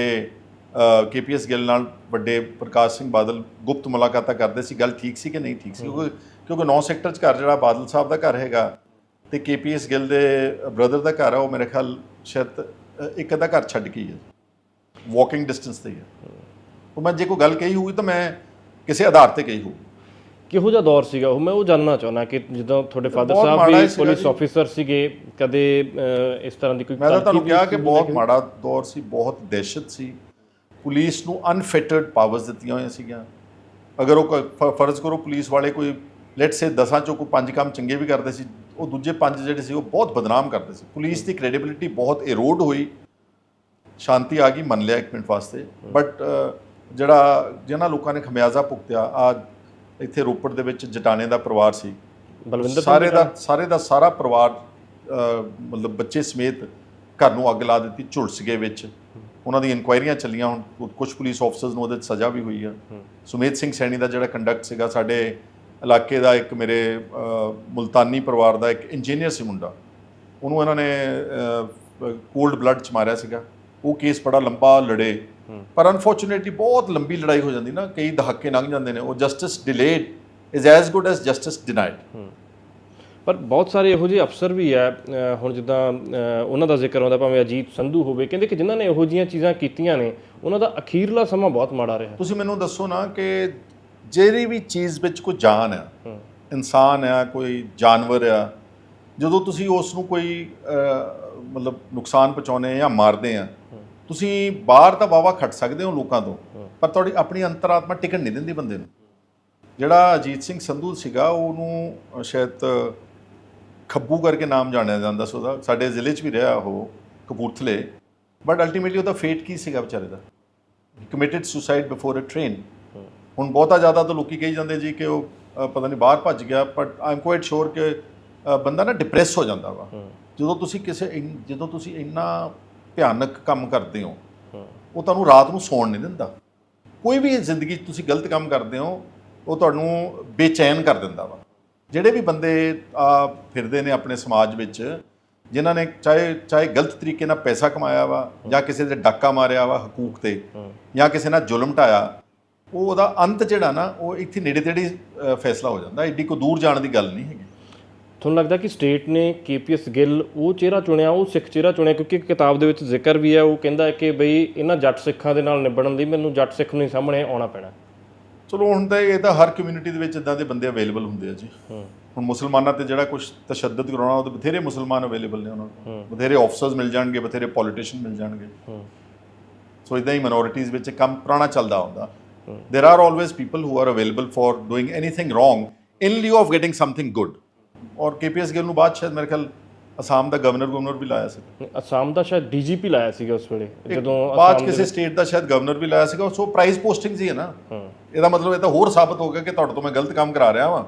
ਕੇਪੀਐਸ ਗਿੱਲ ਨਾਲ ਵੱਡੇ ਪ੍ਰਕਾਸ਼ ਸਿੰਘ ਬਾਦਲ ਗੁਪਤ ਮੁਲਾਕਾਤਾਂ ਕਰਦੇ ਸੀ ਗੱਲ ਠੀਕ ਸੀ ਕਿ ਨਹੀਂ ਠੀਕ ਸੀ? ਕਿਉਂਕਿ ਕਿਉਂਕਿ 9 ਸੈਕਟਰ 'ਚ ਘਰ ਜਿਹੜਾ ਬਾਦਲ ਸਾਹਿਬ ਦਾ ਘਰ ਹੈਗਾ ਤੇ ਕੇਪੀਐਸ ਗਿੱਲ ਦੇ ਬ੍ਰਦਰ ਦਾ ਘਰ ਆ ਉਹ ਮੇਰੇ ਖਿਆਲ ਸ਼ਾਇਦ ਇੱਕ ਅੱਧਾ ਘਰ ਛੱਡ ਕੇ ਹੀ ਹੈ ਵਾਕਿੰਗ ਡਿਸਟੈਂਸ ਤੇ ਹੀ ਉਹ ਮੈਂ ਜੇ ਕੋਈ ਗੱਲ ਕਹੀ ਹੋਊਗੀ ਤਾਂ ਮੈਂ ਕਿਸੇ ਆਧਾਰ ਤੇ ਕਹੀ ਹੋਊ ਕਿਹੋ ਜਿਹਾ ਦੌਰ ਸੀਗਾ? ਉਹ ਮੈਂ ਉਹ ਜਾਨਣਾ ਚਾਹੁੰਦਾ ਕਿ ਜਦੋਂ ਤੁਹਾਡੇ ਫਾਦਰ ਸਾਹਿਬ ਵੀ ਪੁਲਿਸ। ਆਫੀਸਰ ਸੀਗੇ ਕਦੇ ਇਸ ਤਰ੍ਹਾਂ ਦੀ ਕੋਈ ਮੈਂ ਤਾਂ ਤੁਹਾਨੂੰ ਕਿਹਾ ਕਿ ਬਹੁਤ ਮਾੜਾ ਦੌਰ ਸੀ ਬਹੁਤ ਦਹਿਸ਼ਤ ਸੀ। ਪੁਲਿਸ ਨੂੰ ਅਨਫਿਟਡ ਪਾਵਰਸ ਦਿੱਤੀਆਂ ਹੋਈਆਂ ਸੀਗੀਆਂ। ਅਗਰ ਉਹ ਫਰਜ਼ ਕਰੋ ਪੁਲਿਸ ਵਾਲੇ ਕੋਈ ਲੈਟ ਸੇ ਦਸਾਂ ਚੋਂ ਕੋਈ ਪੰਜ ਕੰਮ ਚੰਗੇ ਵੀ ਕਰਦੇ ਸੀ ਉਹ ਦੂਜੇ ਪੰਜ ਜਿਹੜੇ ਸੀ ਉਹ ਬਹੁਤ ਬਦਨਾਮ ਕਰਦੇ ਸੀ। ਪੁਲਿਸ ਦੀ ਕ੍ਰੈਡੀਬਿਲਿਟੀ ਬਹੁਤ ਇਰੋਡ ਹੋਈ। ਸ਼ਾਂਤੀ ਆ ਗਈ ਮੰਨ ਲਿਆ ਇੱਕ ਮਿੰਟ ਵਾਸਤੇ। ਬਟ ਜਿਹੜਾ ਜਿਹਨਾਂ ਲੋਕਾਂ ਨੇ ਖਮਿਆਜ਼ਾ ਭੁਗਤਿਆ ਆ ਇੱਥੇ ਰੋਪੜ ਦੇ ਵਿੱਚ ਜਟਾਣੇ ਦਾ ਪਰਿਵਾਰ ਸੀ। ਬਲਵਿੰਦਰ ਸਾਰੇ ਦਾ ਸਾਰੇ ਦਾ ਸਾਰਾ ਪਰਿਵਾਰ ਮਤਲਬ ਬੱਚੇ ਸਮੇਤ ਘਰ ਨੂੰ ਅੱਗ ਲਾ ਦਿੱਤੀ ਝੁਲਸਗੇ ਵਿੱਚ। ਉਹਨਾਂ ਦੀ ਇਨਕੁਆਇਰੀਆਂ ਚੱਲੀਆਂ ਹੁਣ। ਕੁਝ ਪੁਲਿਸ ਆਫਸਰਸ ਨੂੰ ਉਹਦੇ ਸਜ਼ਾ ਵੀ ਹੋਈ ਆ। ਸੁਮੇਤ ਸਿੰਘ ਸੈਣੀ ਦਾ ਜਿਹੜਾ ਕੰਡਕਟ ਸੀਗਾ ਸਾਡੇ ਇਲਾਕੇ ਦਾ ਇੱਕ ਮੇਰੇ ਮੁਲਤਾਨੀ ਪਰਿਵਾਰ ਦਾ ਇੱਕ ਇੰਜੀਨੀਅਰ ਸੀ ਮੁੰਡਾ। ਉਹਨੂੰ ਇਹਨਾਂ ਨੇ ਕੋਲਡ ਬਲੱਡ ਚ ਮਾਰਿਆ ਸੀਗਾ। ਉਹ ਕੇਸ ਬੜਾ ਲੰਬਾ ਲੜੇ। ਪਰ ਅਨਫੋਰਚੂਨੇਟਲੀ ਬਹੁਤ ਲੰਬੀ ਲੜਾਈ ਹੋ ਜਾਂਦੀ ਨਾ ਕਈ ਦਹਾਕੇ ਲੰਘ ਜਾਂਦੇ ਨੇ। ਉਹ justice delayed is as good as justice denied ਪਰ ਬਹੁਤ ਸਾਰੇ ਇਹੋ ਜਿਹੇ ਅਫਸਰ ਵੀ ਆ ਅ, ਹੁਣ ਜਿੱਦਾਂ ਉਹਨਾਂ ਦਾ ਜ਼ਿਕਰ ਆਉਂਦਾ ਭਾਵੇਂ ਅਜੀਤ ਸੰਧੂ ਹੋਵੇ। ਕਹਿੰਦੇ ਕਿ ਜਿਨ੍ਹਾਂ ਨੇ ਇਹੋ ਜਿਹੀਆਂ ਚੀਜ਼ਾਂ ਕੀਤੀਆਂ ਨੇ ਉਹਨਾਂ ਦਾ ਅਖੀਰਲਾ ਸਮਾਂ ਬਹੁਤ ਮਾੜਾ ਰਿਹਾ। ਤੁਸੀਂ ਮੈਨੂੰ ਦੱਸੋ ਨਾ ਕਿ ਜਿਹੜੀ ਵੀ ਚੀਜ਼ ਵਿੱਚ ਕੋਈ ਜਾਨ ਆ ਇਨਸਾਨ ਆ ਕੋਈ ਜਾਨਵਰ ਆ ਜਦੋਂ ਤੁਸੀਂ ਉਸ ਨੂੰ ਕੋਈ ਮਤਲਬ ਨੁਕਸਾਨ ਪਹੁੰਚਾਉਨੇ ਜਾਂ ਮਾਰਦੇ ਆ ਤੁਸੀਂ ਬਾਹਰ ਤਾਂ ਵਾਵਾ ਖੱਟ ਸਕਦੇ ਹੋ ਲੋਕਾਂ ਤੋਂ ਪਰ ਤੁਹਾਡੀ ਆਪਣੀ ਅੰਤਰਾਤਮਾ ਟਿਕਣ ਨਹੀਂ ਦਿੰਦੀ ਬੰਦੇ ਨੂੰ। ਜਿਹੜਾ ਅਜੀਤ ਸਿੰਘ ਸੰਧੂ ਸੀਗਾ ਉਹਨੂੰ ਸ਼ਾਇਦ ਖੱਬੂ ਕਰਕੇ ਨਾਮ ਜਾਣਿਆ ਜਾਂਦਾ ਸੀ ਉਹਦਾ ਸਾਡੇ ਜ਼ਿਲ੍ਹੇ 'ਚ ਵੀ ਰਿਹਾ ਉਹ ਕਪੂਰਥਲੇ ਬਟ ਅਲਟੀਮੇਟਲੀ ਉਹਦਾ ਫੇਟ ਕੀ ਸੀਗਾ ਵਿਚਾਰੇ ਦਾ? Committed suicide before a train ਹੁਣ ਬਹੁਤਾ ਜ਼ਿਆਦਾ ਤਾਂ ਲੋਕੀ ਕਹੀ ਜਾਂਦੇ ਜੀ ਕਿ ਉਹ ਅ, ਪਤਾ ਨਹੀਂ ਬਾਹਰ ਭੱਜ ਗਿਆ but I am quite sure ਕਿ ਅ, ਬੰਦਾ ਨਾ ਡਿਪਰੈਸ ਹੋ ਜਾਂਦਾ ਵਾ। ਜਦੋਂ ਤੁਸੀਂ ਕਿਸੇ ਇਨ- ਜਦੋਂ ਤੁਸੀਂ ਇੰਨਾ ਭਿਆਨਕ ਕੰਮ ਕਰਦੇ ਹੋ ਉਹ ਤੁਹਾਨੂੰ ਰਾਤ ਨੂੰ ਸੌਣ ਨਹੀਂ ਦਿੰਦਾ। ਕੋਈ ਵੀ ਜ਼ਿੰਦਗੀ 'ਚ ਤੁਸੀਂ ਗਲਤ ਕੰਮ ਕਰਦੇ ਹੋ ਉਹ ਤੁਹਾਨੂੰ ਬੇਚੈਨ ਕਰ ਦਿੰਦਾ ਵਾ। ਜਿਹੜੇ ਵੀ ਬੰਦੇ ਆ ਫਿਰਦੇ ਨੇ ਆਪਣੇ ਸਮਾਜ ਵਿੱਚ ਜਿਨ੍ਹਾਂ ਨੇ ਚਾਹੇ ਚਾਹੇ ਗਲਤ ਤਰੀਕੇ ਨਾਲ ਪੈਸਾ ਕਮਾਇਆ ਵਾ ਜਾਂ ਕਿਸੇ ਦੇ ਡਾਕਾ ਮਾਰਿਆ ਵਾ ਹਕੂਕ ਤੇ ਜਾਂ ਕਿਸੇ ਨਾਲ ਜ਼ੁਲਮ ਢਾਇਆ ਉਹ ਉਹਦਾ ਅੰਤ ਜਿਹੜਾ ਨਾ ਉਹ ਇੱਥੇ ਨੇੜੇ ਤੇੜੇ ਫੈਸਲਾ ਹੋ ਜਾਂਦਾ। ਏਡੀ ਕੋ ਦੂਰ ਜਾਣ ਦੀ ਗੱਲ ਨਹੀਂ ਹੈਗੀ। ਤੁਹਾਨੂੰ ਲੱਗਦਾ ਕਿ ਸਟੇਟ ਨੇ ਕੇਪੀਐਸ ਗਿੱਲ ਉਹ ਚਿਹਰਾ ਚੁਣਿਆ ਉਹ ਸਿੱਖ ਚਿਹਰਾ ਚੁਣਿਆ? ਕਿਉਂਕਿ ਕਿਤਾਬ ਦੇ ਵਿੱਚ ਜ਼ਿਕਰ ਵੀ ਹੈ ਉਹ ਕਹਿੰਦਾ ਕਿ ਬਈ ਇਹਨਾਂ ਜੱਟ ਸਿੱਖਾਂ ਦੇ ਨਾਲ ਨਿਬੜਨ ਲਈ ਮੈਨੂੰ ਜੱਟ ਸਿੱਖ ਨੂੰ ਹੀ ਸਾਹਮਣੇ ਆਉਣਾ ਪੈਣਾ। ਚਲੋ ਹੁਣ ਤਾਂ ਇਹ ਤਾਂ ਹਰ ਕਮਿਊਨਿਟੀ ਦੇ ਵਿੱਚ ਇਦਾਂ ਦੇ ਬੰਦੇ ਅਵੇਲੇਬਲ ਹੁੰਦੇ ਆ ਜੀ। ਹੁਣ ਮੁਸਲਮਾਨਾਂ ਤੇ ਜਿਹੜਾ ਕੁਝ ਤਸ਼ੱਦਦ ਕਰਾਉਣਾ ਉਹ ਤਾਂ ਬਥੇਰੇ ਮੁਸਲਮਾਨ ਅਵੇਲੇਬਲ ਨੇ ਉਹਨਾਂ ਨੂੰ। ਬਥੇਰੇ ਆਫਸਰਸ ਮਿਲ ਜਾਣਗੇ ਬਥੇਰੇ ਪੋਲੀਟੀਸ਼ੀਅਨ ਮਿਲ ਜਾਣਗੇ। ਸੋ ਇਦਾਂ ਹੀ ਮਿਨੋਰਿਟੀਜ਼ ਵਿੱਚ ਕੰਮ ਪੁਰਾਣਾ ਚੱਲਦਾ ਹੁੰਦਾ। There are always people who are available for doing anything wrong in lieu of getting something good. ਔਰ ਕੇਪੀਐਸ ਗਿੱਲ ਨੂੰ ਬਾਅਦ ਸ਼ਾਇਦ ਮੇਰੇ ਖਿਆਲ ਅਸਾਮ ਦਾ ਗਵਰਨਰ ਗਵਰਨਰ ਵੀ ਲਾਇਆ ਸੀ ਅਸਾਮ ਦਾ ਸ਼ਾਇਦ ਡੀਜੀਪੀ ਲਾਇਆ ਸੀਗਾ ਉਸ ਵੇਲੇ ਜਦੋਂ ਬਾਅਦ ਕਿਸੇ ਸਟੇਟ ਦਾ ਸ਼ਾਇਦ ਗਵਰਨਰ ਵੀ ਲਾਇਆ ਸੀਗਾ ਸੋ ਪ੍ਰਾਈਜ਼ ਪੋਸਟਿੰਗ ਹੀ ਹੈ ਨਾ ਇਹਦਾ ਮਤਲਬ ਇਹ ਤਾਂ ਹੋਰ ਸਾਬਤ ਹੋ ਗਿਆ ਕਿ ਤੁਹਾਡੇ ਤੋਂ ਮੈਂ ਗਲਤ ਕੰਮ ਕਰਾ ਰਿਹਾ ਵਾਂ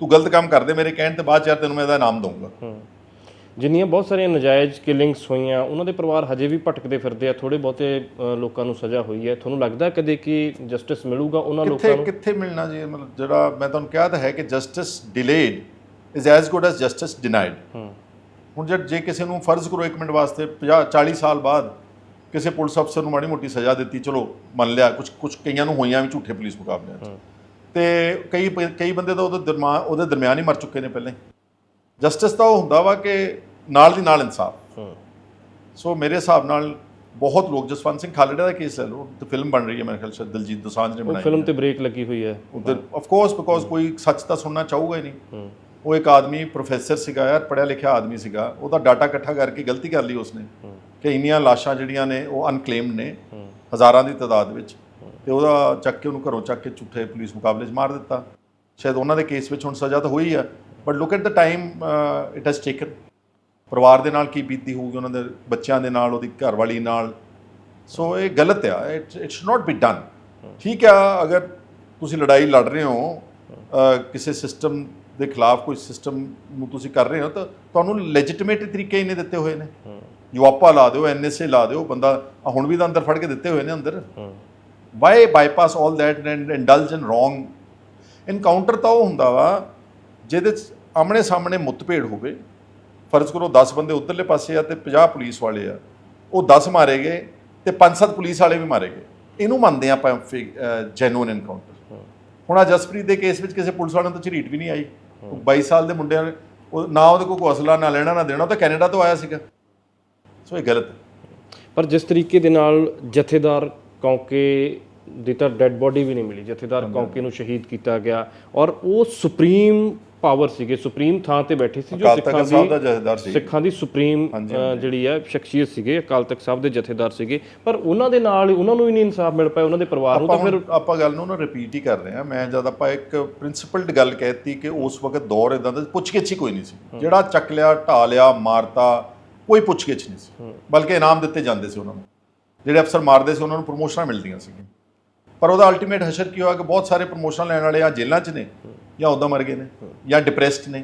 ਤੂੰ ਗਲਤ ਕੰਮ ਕਰਦੇ ਮੇਰੇ ਕਹਿਣ ਤੇ ਬਾਅਦ ਯਾਰ ਤੈਨੂੰ ਮੈਂ ਇਹਦਾ ਇਨਾਮ ਦਊਂਗਾ। ਜਿੰਨੀਆਂ ਬਹੁਤ ਸਾਰੀਆਂ ਨਜਾਇਜ਼ ਕਿਲਿੰਗਸ ਹੋਈਆਂ ਉਹਨਾਂ ਦੇ ਪਰਿਵਾਰ ਹਜੇ ਵੀ ਭਟਕਦੇ ਫਿਰਦੇ ਆ ਥੋੜੇ ਬਹੁਤੇ ਲੋਕਾਂ ਨੂੰ ਸਜ਼ਾ ਹੋਈ ਹੈ। ਤੁਹਾਨੂੰ ਲੱਗਦਾ ਕਦੇ ਕਿ ਜਸਟਿਸ ਮਿਲੂਗਾ ਉਹਨਾਂ ਲੋਕਾਂ ਨੂੰ? ਕਿੱਥੇ ਮਿਲਣਾ ਜੀ? ਮਤਲਬ ਜਿਹੜਾ ਮੈਂ ਤੁਹਾਨੂੰ ਕਿਹਾ ਤਾਂ ਹੈ ਕਿ justice delayed is as good as justice denied ਹੁਣ ਜੇ ਜੇ ਕਿਸੇ ਨੂੰ ਫਰਜ਼ ਕਰੋ ਇੱਕ ਮਿੰਟ ਵਾਸਤੇ 50 40 ਸਾਲ ਬਾਅਦ ਕਿਸੇ ਪੁਲਿਸ ਅਫਸਰ ਨੂੰ ਮਾੜੀ ਮੋਟੀ ਸਜ਼ਾ ਦਿੱਤੀ ਚਲੋ ਮੰਨ ਲਿਆ ਕੁਝ ਕੁਝ ਕਈਆਂ ਨੂੰ ਹੋਈਆਂ ਵੀ ਝੂਠੇ ਪੁਲਿਸ ਮੁਕਾਬਲਿਆਂ 'ਚ। ਤੇ ਕਈ ਕਈ ਬੰਦੇ ਤਾਂ ਉਹਦੇ ਦਰਮਿਆਨ ਉਹਦੇ ਦਰਮਿਆਨ ਹੀ ਮਰ ਚੁੱਕੇ ਨੇ ਪਹਿਲਾਂ ਜਸਟਿਸ ਤਾਂ ਉਹ ਹੁੰਦਾ ਵਾ ਕਿ ਨਾਲ ਦੀ ਨਾਲ ਇਨਸਾਫ। ਸੋ ਮੇਰੇ ਹਿਸਾਬ ਨਾਲ ਬਹੁਤ ਲੋਕ ਜਸਵੰਤ ਸਿੰਘ ਖਾਲੜਾ ਦਾ ਕੇਸ ਲੈ ਲਓ ਤੇ ਫਿਲਮ ਬਣ ਰਹੀ ਹੈ ਮੇਰੇ ਖਿਆਲ ਸ਼ਾਇਦ ਦਲਜੀਤ ਦੋਸਾਂਝ ਨੇ ਉਹ ਬਣਾਈ ਫਿਲਮ ਤੇ ਬ੍ਰੇਕ ਲੱਗੀ ਹੋਈ ਹੈ। ਉਧਰ ਆਫ ਕੋਰਸ ਬਿਕੋਜ਼ ਕੋਈ ਸੱਚ ਤਾਂ ਸੁਣਨਾ ਚਾਹੂਗਾ ਹੀ ਨਹੀਂ। ਉਹ ਇੱਕ ਆਦਮੀ ਪ੍ਰੋਫੈਸਰ ਸੀਗਾ ਯਾਰ ਪੜਿਆ ਲਿਖਿਆ ਆਦਮੀ ਸੀਗਾ ਉਹਦਾ ਡਾਟਾ ਇਕੱਠਾ ਕਰਕੇ ਗਲਤੀ ਕਰ ਲਈ ਉਸਨੇ ਕਿ ਇੰਨੀਆਂ ਲਾਸ਼ਾਂ ਜਿਹੜੀਆਂ ਨੇ ਉਹ ਅਨਕਲੇਮਡ ਨੇ ਹਜ਼ਾਰਾਂ ਦੀ ਤਾਦਾਦ ਵਿੱਚ। ਤੇ ਉਹਦਾ ਚੱਕ ਕੇ ਉਹਨੂੰ ਘਰੋਂ ਚੱਕ ਕੇ ਝੂਠੇ ਪੁਲਿਸ ਮੁਕਾਬਲੇ 'ਚ ਮਾਰ ਦਿੱਤਾ। ਸ਼ਾਇਦ ਉਹਨਾਂ ਦੇ ਕੇਸ ਵਿੱਚ ਹੁਣ ਸਜ਼ਾ ਤਾਂ ਹੋਈ ਆ। But look at the time it has taken ਪਰਿਵਾਰ ਦੇ ਨਾਲ ਕੀ ਬੀਤੀ ਹੋਊਗੀ, ਉਹਨਾਂ ਦੇ ਬੱਚਿਆਂ ਦੇ ਨਾਲ, ਉਹਦੀ ਘਰਵਾਲੀ ਨਾਲ। ਸੋ ਇਹ ਗਲਤ ਆ। It it should not be done ਠੀਕ ਆ, ਅਗਰ ਤੁਸੀਂ ਲੜਾਈ ਲੜ ਰਹੇ ਹੋ ਕਿਸੇ ਸਿਸਟਮ ਦੇ ਖਿਲਾਫ ਕੋਈ ਸਿਸਟਮ ਨੂੰ ਤੁਸੀਂ ਕਰ ਰਹੇ ਹੋ, ਤਾਂ ਤੁਹਾਨੂੰ ਲੈਜਿਟਿਮੇਟ ਤਰੀਕੇ ਇਹਨੇ ਦਿੱਤੇ ਹੋਏ ਨੇ। ਯੂਆਪਾ ਲਾ ਦਿਓ, ਐਨਐਸਏ ਲਾ ਦਿਓ, ਬੰਦਾ ਹੁਣ ਵੀ ਤਾਂ ਅੰਦਰ ਫੜ ਕੇ ਦਿੱਤੇ ਹੋਏ ਨੇ ਅੰਦਰ। Why bypass all that and indulge in wrong encounter ਤਾਂ ਉਹ ਹੁੰਦਾ ਵਾ ਜਿਹਦੇ ਆਮਣੇ ਸਾਹਮਣੇ ਮੁੱਤਭੇੜ ਹੋਵੇ ਫਰਜ਼ ਕਰੋ 10 ਬੰਦੇ ਉਧਰਲੇ ਪਾਸੇ ਆ ਤੇ 50 ਪੁਲਿਸ ਵਾਲੇ ਆ ਉਹ 10 ਮਾਰੇ ਗਏ ਤੇ 5-7 ਪੁਲਿਸ ਵਾਲੇ ਵੀ ਮਾਰੇ ਗਏ। ਇਹਨੂੰ ਮੰਨਦੇ ਆ ਆਪਾਂ ਜੈਨੂਇਨ ਐਨਕਾਊਂਟਰ ਹੁਣ ਆ ਜਸਪ੍ਰੀਤ ਦੇ ਕੇਸ ਵਿੱਚ ਕਿਸੇ ਪੁਲਿਸ ਵਾਲੇ ਨੂੰ ਤਾਂ ਝਰੀਟ ਵੀ ਨਹੀਂ ਆਈ। ਉਹ 22 ਸਾਲ ਦੇ ਮੁੰਡਿਆਂ ਨੇ ਉਹ ਨਾ ਉਹਦੇ ਕੋਲ ਕੋਈ ਅਸਲਾ ਨਾ ਲੈਣਾ ਨਾ ਦੇਣਾ ਉਹ ਤਾਂ ਕੈਨੇਡਾ ਤੋਂ ਆਇਆ ਸੀਗਾ। ਸੋ ਇਹ ਗਲਤ ਪਰ ਜਿਸ ਤਰੀਕੇ ਦੇ ਨਾਲ ਜਥੇਦਾਰ ਕੌਂਕੇ ਦੀ ਤਾਂ ਡੈੱਡ ਬੋਡੀ ਵੀ ਨਹੀਂ ਮਿਲੀ ਜਥੇਦਾਰ ਕੌਂਕੇ ਨੂੰ ਸ਼ਹੀਦ ਕੀਤਾ ਗਿਆ। ਔਰ ਉਹ ਸੁਪਰੀਮ ਪਾਵਰ ਸੀਗੇ ਸੁਪਰੀਮ ਥਾਂ ਤੇ ਬੈਠੇ ਸੀ ਜੋ ਸਿੱਖਾਂ ਦਾ ਸੀ ਸਿੱਖਾਂ ਦੀ ਸੁਪਰੀਮ ਜਿਹੜੀ ਹੈ ਸ਼ਖਸੀਅਤ ਸੀਗੇ ਅਕਾਲ ਤਖਤ ਸਾਹਿਬ ਦੇ ਜਥੇਦਾਰ ਸੀਗੇ। ਪਰ ਉਹਨਾਂ ਦੇ ਨਾਲ ਉਹਨਾਂ ਨੂੰ ਹੀ ਨਹੀਂ ਇਨਸਾਫ ਮਿਲ ਪਾਇਆ ਉਹਨਾਂ ਦੇ ਪਰਿਵਾਰ ਨੂੰ ਤਾਂ ਫਿਰ ਆਪਾਂ ਗੱਲ ਨੂੰ ਨਾ ਰਿਪੀਟ ਹੀ ਕਰ ਰਹੇ ਆ ਮੈਂ ਜਦ ਆਪਾਂ ਇੱਕ ਪ੍ਰਿੰਸੀਪਲਡ ਗੱਲ ਕਹਿਤੀ ਕਿ ਉਸ ਵਕਤ ਦੌਰ ਇਦਾਂ ਦਾ ਪੁੱਛਗਿੱਛ ਹੀ ਕੋਈ ਨਹੀਂ ਸੀ। ਜਿਹੜਾ ਚੱਕ ਲਿਆ ਢਾ ਲਿਆ ਮਾਰਤਾ ਕੋਈ ਪੁੱਛਗਿੱਛ ਨਹੀਂ ਸੀ। ਬਲਕਿ ਇਨਾਮ ਦਿੱਤੇ ਜਾਂਦੇ ਸੀ ਉਹਨਾਂ ਨੂੰ। ਜਿਹੜੇ ਅਫਸਰ ਮਾਰਦੇ ਸੀ ਉਹਨਾਂ ਨੂੰ ਪ੍ਰਮੋਸ਼ਨਾਂ ਮਿਲਦੀਆਂ ਸੀਗੀਆਂ। ਪਰ ਉਹਦਾ ਅਲਟੀਮੇਟ ਹਸ਼ਰ ਕੀ ਹੋਇਆ ਕਿ ਬਹੁਤ ਸਾਰੇ ਪ੍ਰਮੋਸ਼ਨ ਲੈਣ ਵਾਲੇ ਆ ਜੇਲ੍ਹਾਂ 'ਚ ਨੇ ਜਾਂ ਉਦਾਂ ਮਰ ਗਏ ਨੇ ਜਾਂ ਡਿਪਰੈਸਡ ਨੇ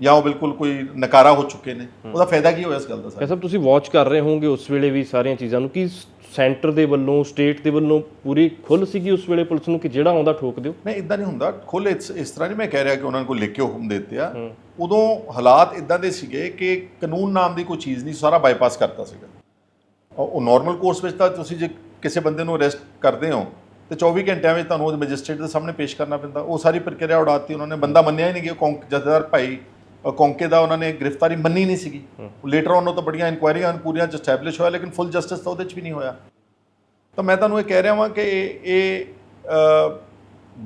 ਜਾਂ ਉਹ ਬਿਲਕੁਲ ਕੋਈ ਨਕਾਰਾ ਹੋ ਚੁੱਕੇ ਨੇ। ਉਹਦਾ ਫਾਇਦਾ ਕੀ ਹੋਇਆ ਇਸ ਗੱਲ ਦਾ ਇਹ ਸਭ ਤੁਸੀਂ ਵਾਚ ਕਰ ਰਹੇ ਹੋਵੋਗੇ ਉਸ ਵੇਲੇ ਵੀ ਸਾਰੀਆਂ ਚੀਜ਼ਾਂ ਨੂੰ ਕਿ ਸੈਂਟਰ ਦੇ ਵੱਲੋਂ ਸਟੇਟ ਦੇ ਵੱਲੋਂ ਪੂਰੀ ਖੁੱਲ ਸੀਗੀ ਉਸ ਵੇਲੇ ਪੁਲਿਸ ਨੂੰ ਕਿ ਜਿਹੜਾ ਆਉਂਦਾ ਠੋਕ ਦਿਓ? ਨਹੀਂ ਇਦਾਂ ਨਹੀਂ ਹੁੰਦਾ। ਖੁੱਲ ਇਸ ਇਸ ਤਰ੍ਹਾਂ ਨਹੀਂ ਮੈਂ ਕਹਿ ਰਿਹਾ ਕਿ ਉਹਨਾਂ ਨੇ ਕੋਈ ਲਿਖ ਕੇ ਹੁਕਮ ਦੇ ਦਿੱਤੇ। ਆ ਉਦੋਂ ਹਾਲਾਤ ਇਦਾਂ ਦੇ ਸੀਗੇ ਕਿ ਕਾਨੂੰਨ ਨਾਮ ਦੀ ਕੋਈ ਚੀਜ਼ ਨਹੀਂ ਸਾਰਾ ਬਾਈਪਾਸ ਕਰਤਾ ਸੀਗਾ। ਉਹ ਨਾਰਮਲ ਕੋਰਸ ਵਿੱਚ ਤਾਂ ਤੁਸੀਂ ਜੇ ਕਿਸੇ ਬੰਦੇ ਨੂੰ ਅਰੈਸਟ ਕਰਦੇ ਹੋ ਤੇ 24 ਘੰਟਿਆਂ ਵਿੱਚ ਤੁਹਾਨੂੰ ਉਹ ਮੈਜਿਸਟ੍ਰੇਟ ਦੇ ਸਾਹਮਣੇ ਪੇਸ਼ ਕਰਨਾ ਪੈਂਦਾ। ਉਹ ਸਾਰੀ ਪ੍ਰਕਿਰਿਆ ਉਡਾਤੀ ਉਹਨਾਂ ਨੇ। ਬੰਦਾ ਮੰਨਿਆ ਹੀ ਨਹੀਂ ਕਿ ਕੌਂਕ ਜਥੇਦਾਰ ਭਾਈ ਕੌਂਕੇ ਦਾ ਉਹਨਾਂ ਨੇ ਗ੍ਰਿਫਤਾਰੀ ਮੰਨੀ ਨਹੀਂ ਸੀਗੀ। ਲੇਟਰ ਉਹਨਾਂ ਤੋਂ ਬੜੀਆਂ ਇਨਕੁਆਇਰੀਆਂ ਪੂਰੀਆਂ ਚ ਸਟੈਬਲਿਸ਼ ਹੋਇਆ ਲੇਕਿਨ ਫੁੱਲ ਜਸਟਿਸ ਤਾਂ ਉਹਦੇ ਚ ਵੀ ਨਹੀਂ ਹੋਇਆ। ਤਾਂ ਮੈਂ ਤੁਹਾਨੂੰ ਇਹ ਕਹਿ ਰਿਹਾ ਹਾਂ ਕਿ ਇਹ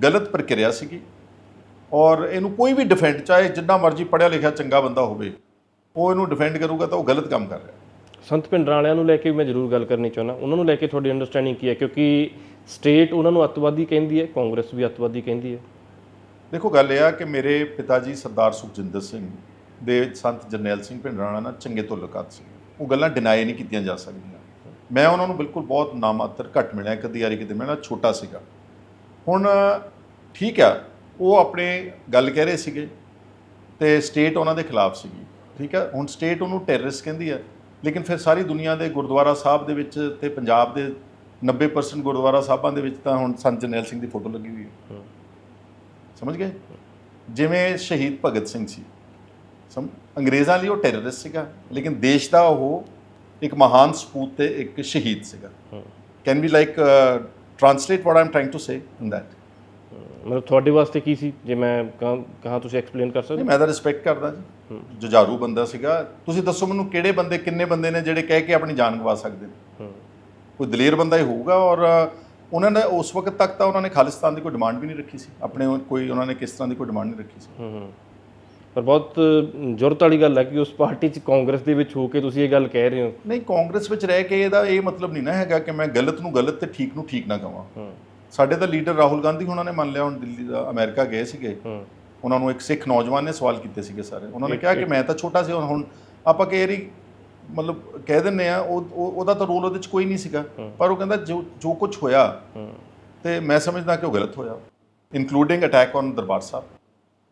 ਗਲਤ ਪ੍ਰਕਿਰਿਆ ਸੀਗੀ ਔਰ ਇਹਨੂੰ ਕੋਈ ਵੀ ਡਿਫੈਂਡ ਚਾਹੇ ਜਿੰਨਾ ਮਰਜ਼ੀ ਪੜਿਆ ਲਿਖਿਆ ਚੰਗਾ ਬੰਦਾ ਹੋਵੇ ਉਹ ਇਹਨੂੰ ਡਿਫੈਂਡ ਕਰੂਗਾ ਤਾਂ ਉਹ ਗਲਤ ਕੰਮ ਕਰ ਰਿਹਾ। ਸੰਤ ਪਿੰਡਰਾਂ ਵਾਲਿਆਂ ਨੂੰ ਲੈ ਕੇ ਵੀ ਮੈਂ ਜ਼ਰੂਰ ਗੱਲ ਕਰਨੀ ਚਾਹੁੰਦਾ। ਉਹਨਾਂ ਨੂੰ ਲੈ ਕੇ ਤੁਹਾਡੀ ਅੰਡਰਸਟੈਂਡਿੰਗ ਕੀ ਹੈ? ਕਿਉਂਕਿ ਸਟੇਟ ਉਹਨਾਂ ਨੂੰ ਅੱਤਵਾਦੀ ਕਹਿੰਦੀ ਹੈ, ਕਾਂਗਰਸ ਵੀ ਅੱਤਵਾਦੀ ਕਹਿੰਦੀ ਹੈ। ਦੇਖੋ, ਗੱਲ ਇਹ ਆ ਕਿ ਮੇਰੇ ਪਿਤਾ ਜੀ ਸਰਦਾਰ ਸੁਖਜਿੰਦਰ ਸਿੰਘ ਦੇ ਸੰਤ ਜਰਨੈਲ ਸਿੰਘ ਭਿੰਡਰਾਣਾ ਨਾਲ ਚੰਗੇ ਤਾਲੁਕਾਤ ਸੀ। ਉਹ ਗੱਲਾਂ ਡਿਨਾਈ ਨਹੀਂ ਕੀਤੀਆਂ ਜਾ ਸਕਦੀਆਂ। ਮੈਂ ਉਹਨਾਂ ਨੂੰ ਬਿਲਕੁਲ ਬਹੁਤ ਨਾਮਾਤਰ ਘੱਟ ਮਿਲਿਆ। ਕਦੀ ਯਾਰੀ ਕਿਤੇ ਮੈਂ ਨਾ ਛੋਟਾ ਸੀਗਾ। ਹੁਣ ਠੀਕ ਆ, ਉਹ ਆਪਣੇ ਗੱਲ ਕਹਿ ਰਹੇ ਸੀਗੇ ਤੇ ਸਟੇਟ ਉਹਨਾਂ ਦੇ ਖਿਲਾਫ ਸੀਗੀ। ਠੀਕ ਹੈ ਹੁਣ ਸਟੇਟ ਉਹਨੂੰ ਟੈਰਰਿਸਟ ਕਹਿੰਦੀ ਹੈ ਲੇਕਿਨ ਫਿਰ ਸਾਰੀ ਦੁਨੀਆ ਦੇ ਗੁਰਦੁਆਰਾ ਸਾਹਿਬ ਦੇ ਵਿੱਚ ਤੇ ਪੰਜਾਬ ਦੇ 90% ਗੁਰਦੁਆਰਾ ਸਾਹਿਬਾਂ ਦੇ ਵਿੱਚ ਤਾਂ ਹੁਣ ਸੰਤ ਜਰਨੈਲ ਸਿੰਘ ਦੀ ਫੋਟੋ ਲੱਗੀ ਹੋਈ ਹੈ। ਸਮਝ ਗਏ? ਜਿਵੇਂ ਸ਼ਹੀਦ ਭਗਤ ਸਿੰਘ ਸੀ। ਸਮ ਅੰਗਰੇਜ਼ਾਂ ਲਈ ਉਹ ਟੈਰਰਿਸਟ ਸੀਗਾ ਲੇਕਿਨ ਦੇਸ਼ ਦਾ ਉਹ ਇੱਕ ਮਹਾਨ ਸਪੂਤ ਤੇ ਇੱਕ ਸ਼ਹੀਦ ਸੀਗਾ। Can be like translate what I'm trying to say in that ਮਤਲਬ ਤੁਹਾਡੇ ਵਾਸਤੇ ਕੀ ਸੀ? ਜੇ ਮੈਂ ਕਹਾਂ ਕਹਾਂ ਤੁਸੀਂ ਐਕਸਪਲੇਨ ਕਰ ਸਕਦੇ ਨਹੀਂ ਮੈਂ ਤਾਂ ਰਿਸਪੈਕਟ ਕਰਦਾ ਜੀ। ਜੁਝਾਰੂ ਬੰਦਾ ਸੀਗਾ ਤੁਸੀਂ ਦੱਸੋ ਮੈਨੂੰ ਕਿਹੜੇ ਬੰਦੇ ਕਿੰਨੇ ਬੰਦੇ ਨੇ ਜਿਹੜੇ ਕਹਿ ਕੇ ਆਪਣੀ ਜਾਨ ਗਵਾ ਸਕਦੇ ਨੇ? ਕੋਈ ਦਲੇਰ ਬੰਦਾ ਹੀ ਹੋਊਗਾ ਔਰ ਉਹਨਾਂ ਨੇ ਉਸ ਵਕਤ ਤੱਕ ਤਾਂ ਉਹਨਾਂ ਨੇ ਖਾਲਿਸਤਾਨ ਦੀ ਕੋਈ ਡਿਮਾਂਡ ਵੀ ਨਹੀਂ ਰੱਖੀ ਸੀ। ਆਪਣੇ ਕੋਈ ਉਹਨਾਂ ਨੇ ਕਿਸ ਤਰ੍ਹਾਂ ਦੀ ਕੋਈ ਡਿਮਾਂਡ ਨਹੀਂ ਰੱਖੀ ਸੀ। ਪਰ ਬਹੁਤ ਜ਼ਰੂਰਤ ਵਾਲੀ ਗੱਲ ਹੈ ਕਿ ਉਸ ਪਾਰਟੀ 'ਚ ਕਾਂਗਰਸ ਦੇ ਵਿੱਚ ਹੋ ਕੇ ਤੁਸੀਂ ਇਹ ਗੱਲ ਕਹਿ ਰਹੇ ਹੋ। ਨਹੀਂ ਕਾਂਗਰਸ ਵਿੱਚ ਰਹਿ ਕੇ ਇਹਦਾ ਇਹ ਮਤਲਬ ਨਹੀਂ ਨਾ ਹੈਗਾ ਕਿ ਮੈਂ ਗਲਤ ਨੂੰ ਗਲਤ ਤੇ ਠੀਕ ਨੂੰ ਠੀਕ ਨਾ ਕਹਾਂ ਹੂੰ। ਸਾਡੇ ਤਾਂ ਲੀਡਰ ਰਾਹੁਲ ਗਾਂਧੀ ਉਹਨਾਂ ਨੇ ਮੰਨ ਲਿਆ ਹੁਣ ਦਿੱਲੀ ਦਾ ਅਮਰੀਕਾ ਗਏ ਸੀਗੇ। ਉਹਨਾਂ ਨੂੰ ਇੱਕ ਸਿੱਖ ਨੌਜਵਾਨ ਨੇ ਸਵਾਲ ਕੀਤੇ ਸੀਗੇ ਸਾਰੇ। ਉਹਨਾਂ ਨੇ ਕਿਹਾ ਕਿ ਮੈਂ ਤਾਂ ਛੋਟਾ ਸੀ ਹੁਣ- ਆਪਾਂ ਕਈ ਵਾਰੀ ਮਤਲਬ ਕਹਿ ਦਿੰਨੇ ਆ ਉਹ ਉਹ- ਉਹਦਾ ਤਾਂ ਰੋਲ ਉਹਦੇ ਚ ਕੋਈ ਨਹੀਂ ਸੀਗਾ। ਪਰ ਉਹ ਕਹਿੰਦਾ ਜੋ ਜੋ ਕੁਝ ਹੋਇਆ ਤੇ ਮੈਂ ਸਮਝਦਾ ਕਿ ਉਹ ਗਲਤ ਹੋਇਆ। Including attack on Darbar Sahib.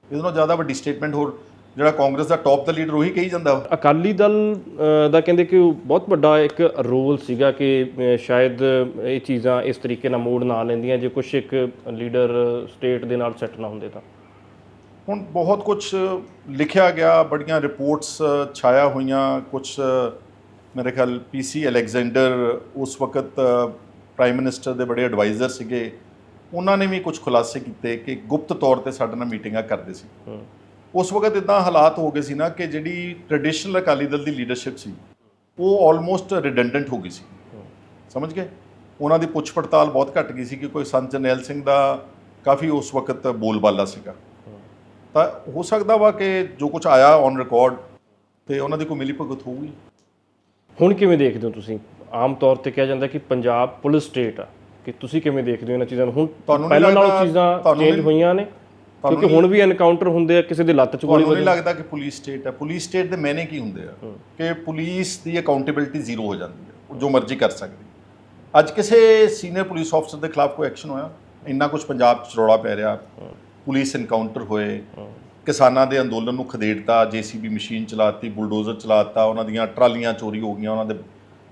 ਇਹਦੇ ਨਾਲੋਂ ਜ਼ਿਆਦਾ ਵੱਡੀ ਸਟੇਟਮੈਂਟ ਹੋਰ ਜਿਹੜਾ ਕਾਂਗਰਸ ਦਾ ਟੌਪ ਦਾ ਲੀਡਰ ਉਹੀ ਕਹੀ ਜਾਂਦਾ ਵਾ। ਅਕਾਲੀ ਦਲ ਅ, ਦਾ ਕਹਿੰਦੇ ਕਿ ਉਹ ਬਹੁਤ ਵੱਡਾ ਇੱਕ ਰੋਲ ਸੀਗਾ ਕਿ ਅ, ਸ਼ਾਇਦ ਇਹ ਚੀਜ਼ਾਂ ਇਸ ਤਰੀਕੇ ਨਾਲ ਮੋੜ ਨਾ ਲੈਂਦੀਆਂ ਜੇ ਕੁਝ ਇੱਕ ਲੀਡਰ ਸਟੇਟ ਦੇ ਨਾਲ ਸੈੱਟ ਨਾ ਹੁੰਦੇ ਤਾਂ। ਹੁਣ ਬਹੁਤ ਕੁਝ ਲਿਖਿਆ ਗਿਆ ਬੜੀਆਂ ਰਿਪੋਰਟਸ ਛਾਇਆ ਹੋਈਆਂ ਕੁਝ ਮੇਰੇ ਖਿਆਲ ਪੀਸੀ ਅਲੈਗਜ਼ੈਂਡਰ ਉਸ ਵਕਤ ਪ੍ਰਾਈਮ ਮਿਨਿਸਟਰ ਦੇ ਬੜੇ ਐਡਵਾਈਜ਼ਰ ਸੀਗੇ। ਉਹਨਾਂ ਨੇ ਵੀ ਕੁਝ ਖੁਲਾਸੇ ਕੀਤੇ ਕਿ ਗੁਪਤ ਤੌਰ ਤੇ ਸਾਡੇ ਨਾਲ ਮੀਟਿੰਗਾਂ ਕਰਦੇ ਸੀ। ਹੂੰ। ਉਸ ਵਕਤ ਇਦਾਂ ਹਾਲਾਤ ਹੋ ਗਏ ਸੀ ਨਾ ਕਿ ਜਿਹੜੀ ਟ੍ਰੈਡੀਸ਼ਨਲ ਅਕਾਲੀ ਦਲ ਦੀ ਲੀਡਰਸ਼ਿਪ ਸੀ ਉਹ ਆਲਮੋਸਟ ਰਿਡੰਡੈਂਟ ਹੋ ਗਈ ਸੀ। ਸਮਝ ਗਏ? ਉਹਨਾਂ ਦੀ ਪੁੱਛ ਪੜਤਾਲ ਬਹੁਤ ਘਟ ਗਈ ਸੀ ਕਿ ਕੋਈ ਸੰਤ ਜਰਨੈਲ ਸਿੰਘ ਦਾ ਕਾਫੀ ਉਸ ਵਕਤ ਬੋਲਬਾਲਾ ਸੀਗਾ। ਤਾਂ ਹੋ ਸਕਦਾ ਵਾ ਕਿ ਜੋ ਕੁਝ ਆਇਆ ਔਨ ਰਿਕਾਰਡ ਤੇ ਉਹਨਾਂ ਦੀ ਕੋਈ ਮਿਲੀ ਭਗਤ ਹੋਊਗੀ। ਹੁਣ ਕਿਵੇਂ ਦੇਖਦੇ ਹੋ ਤੁਸੀਂ? ਆਮ ਤੌਰ ਤੇ ਕਿਹਾ ਜਾਂਦਾ ਕਿ ਪੰਜਾਬ ਪੁਲਿਸ ਸਟੇਟ ਆ। ਕਿ ਤੁਸੀਂ ਕਿਵੇਂ ਦੇਖਦੇ ਹੋ ਇਹਨਾਂ ਚੀਜ਼ਾਂ ਨੂੰ? ਹੁਣ ਪਹਿਲਾਂ ਨਾਲੋਂ ਚੀਜ਼ਾਂ ਚੇਂਜ ਹੋਈਆਂ ਨੇ। ਕਿਉਂਕਿ ਹੁਣ ਵੀ ਐਨਕਾਊਂਟਰ ਹੁੰਦੇ ਆ ਕਿਸੇ ਦੇ ਲੱਤ 'ਚ ਗੋਲੀ ਤੁਹਾਨੂੰ ਨਹੀਂ ਲੱਗਦਾ ਕਿ ਪੁਲਿਸ ਸਟੇਟ ਹੈ? ਪੁਲਿਸ ਸਟੇਟ ਦੇ ਮੈਨੇ ਕੀ ਹੁੰਦੇ ਆ? ਕਿ ਪੁਲਿਸ ਦੀ ਅਕਾਊਂਟੇਬਿਲਟੀ ਜ਼ੀਰੋ ਹੋ ਜਾਂਦੀ ਹੈ ਉਹ ਜੋ ਮਰਜ਼ੀ ਕਰ ਸਕਦੀ ਅੱਜ ਕਿਸੇ ਸੀਨੀਅਰ ਪੁਲਿਸ ਅਫਸਰ ਦੇ ਖਿਲਾਫ ਕੋਈ ਐਕਸ਼ਨ ਹੋਇਆ? ਇੰਨਾ ਕੁਝ ਪੰਜਾਬ 'ਚ ਰੌਲਾ ਪੈ ਰਿਹਾ। ਪੁਲਿਸ ਐਨਕਾਊਂਟਰ ਹੋਏ। ਕਿਸਾਨਾਂ ਦੇ ਅੰਦੋਲਨ ਨੂੰ ਖਦੇੜਤਾ ਜੀਸੀਬੀ ਮਸ਼ੀਨ ਚਲਾਤੀ ਬੁਲਡੋਜ਼ਰ ਚਲਾਤਾ ਉਹਨਾਂ ਦੀਆਂ ਟਰਾਲੀਆਂ ਚੋਰੀ ਹੋ ਗਈਆਂ ਉਹਨਾਂ ਦੇ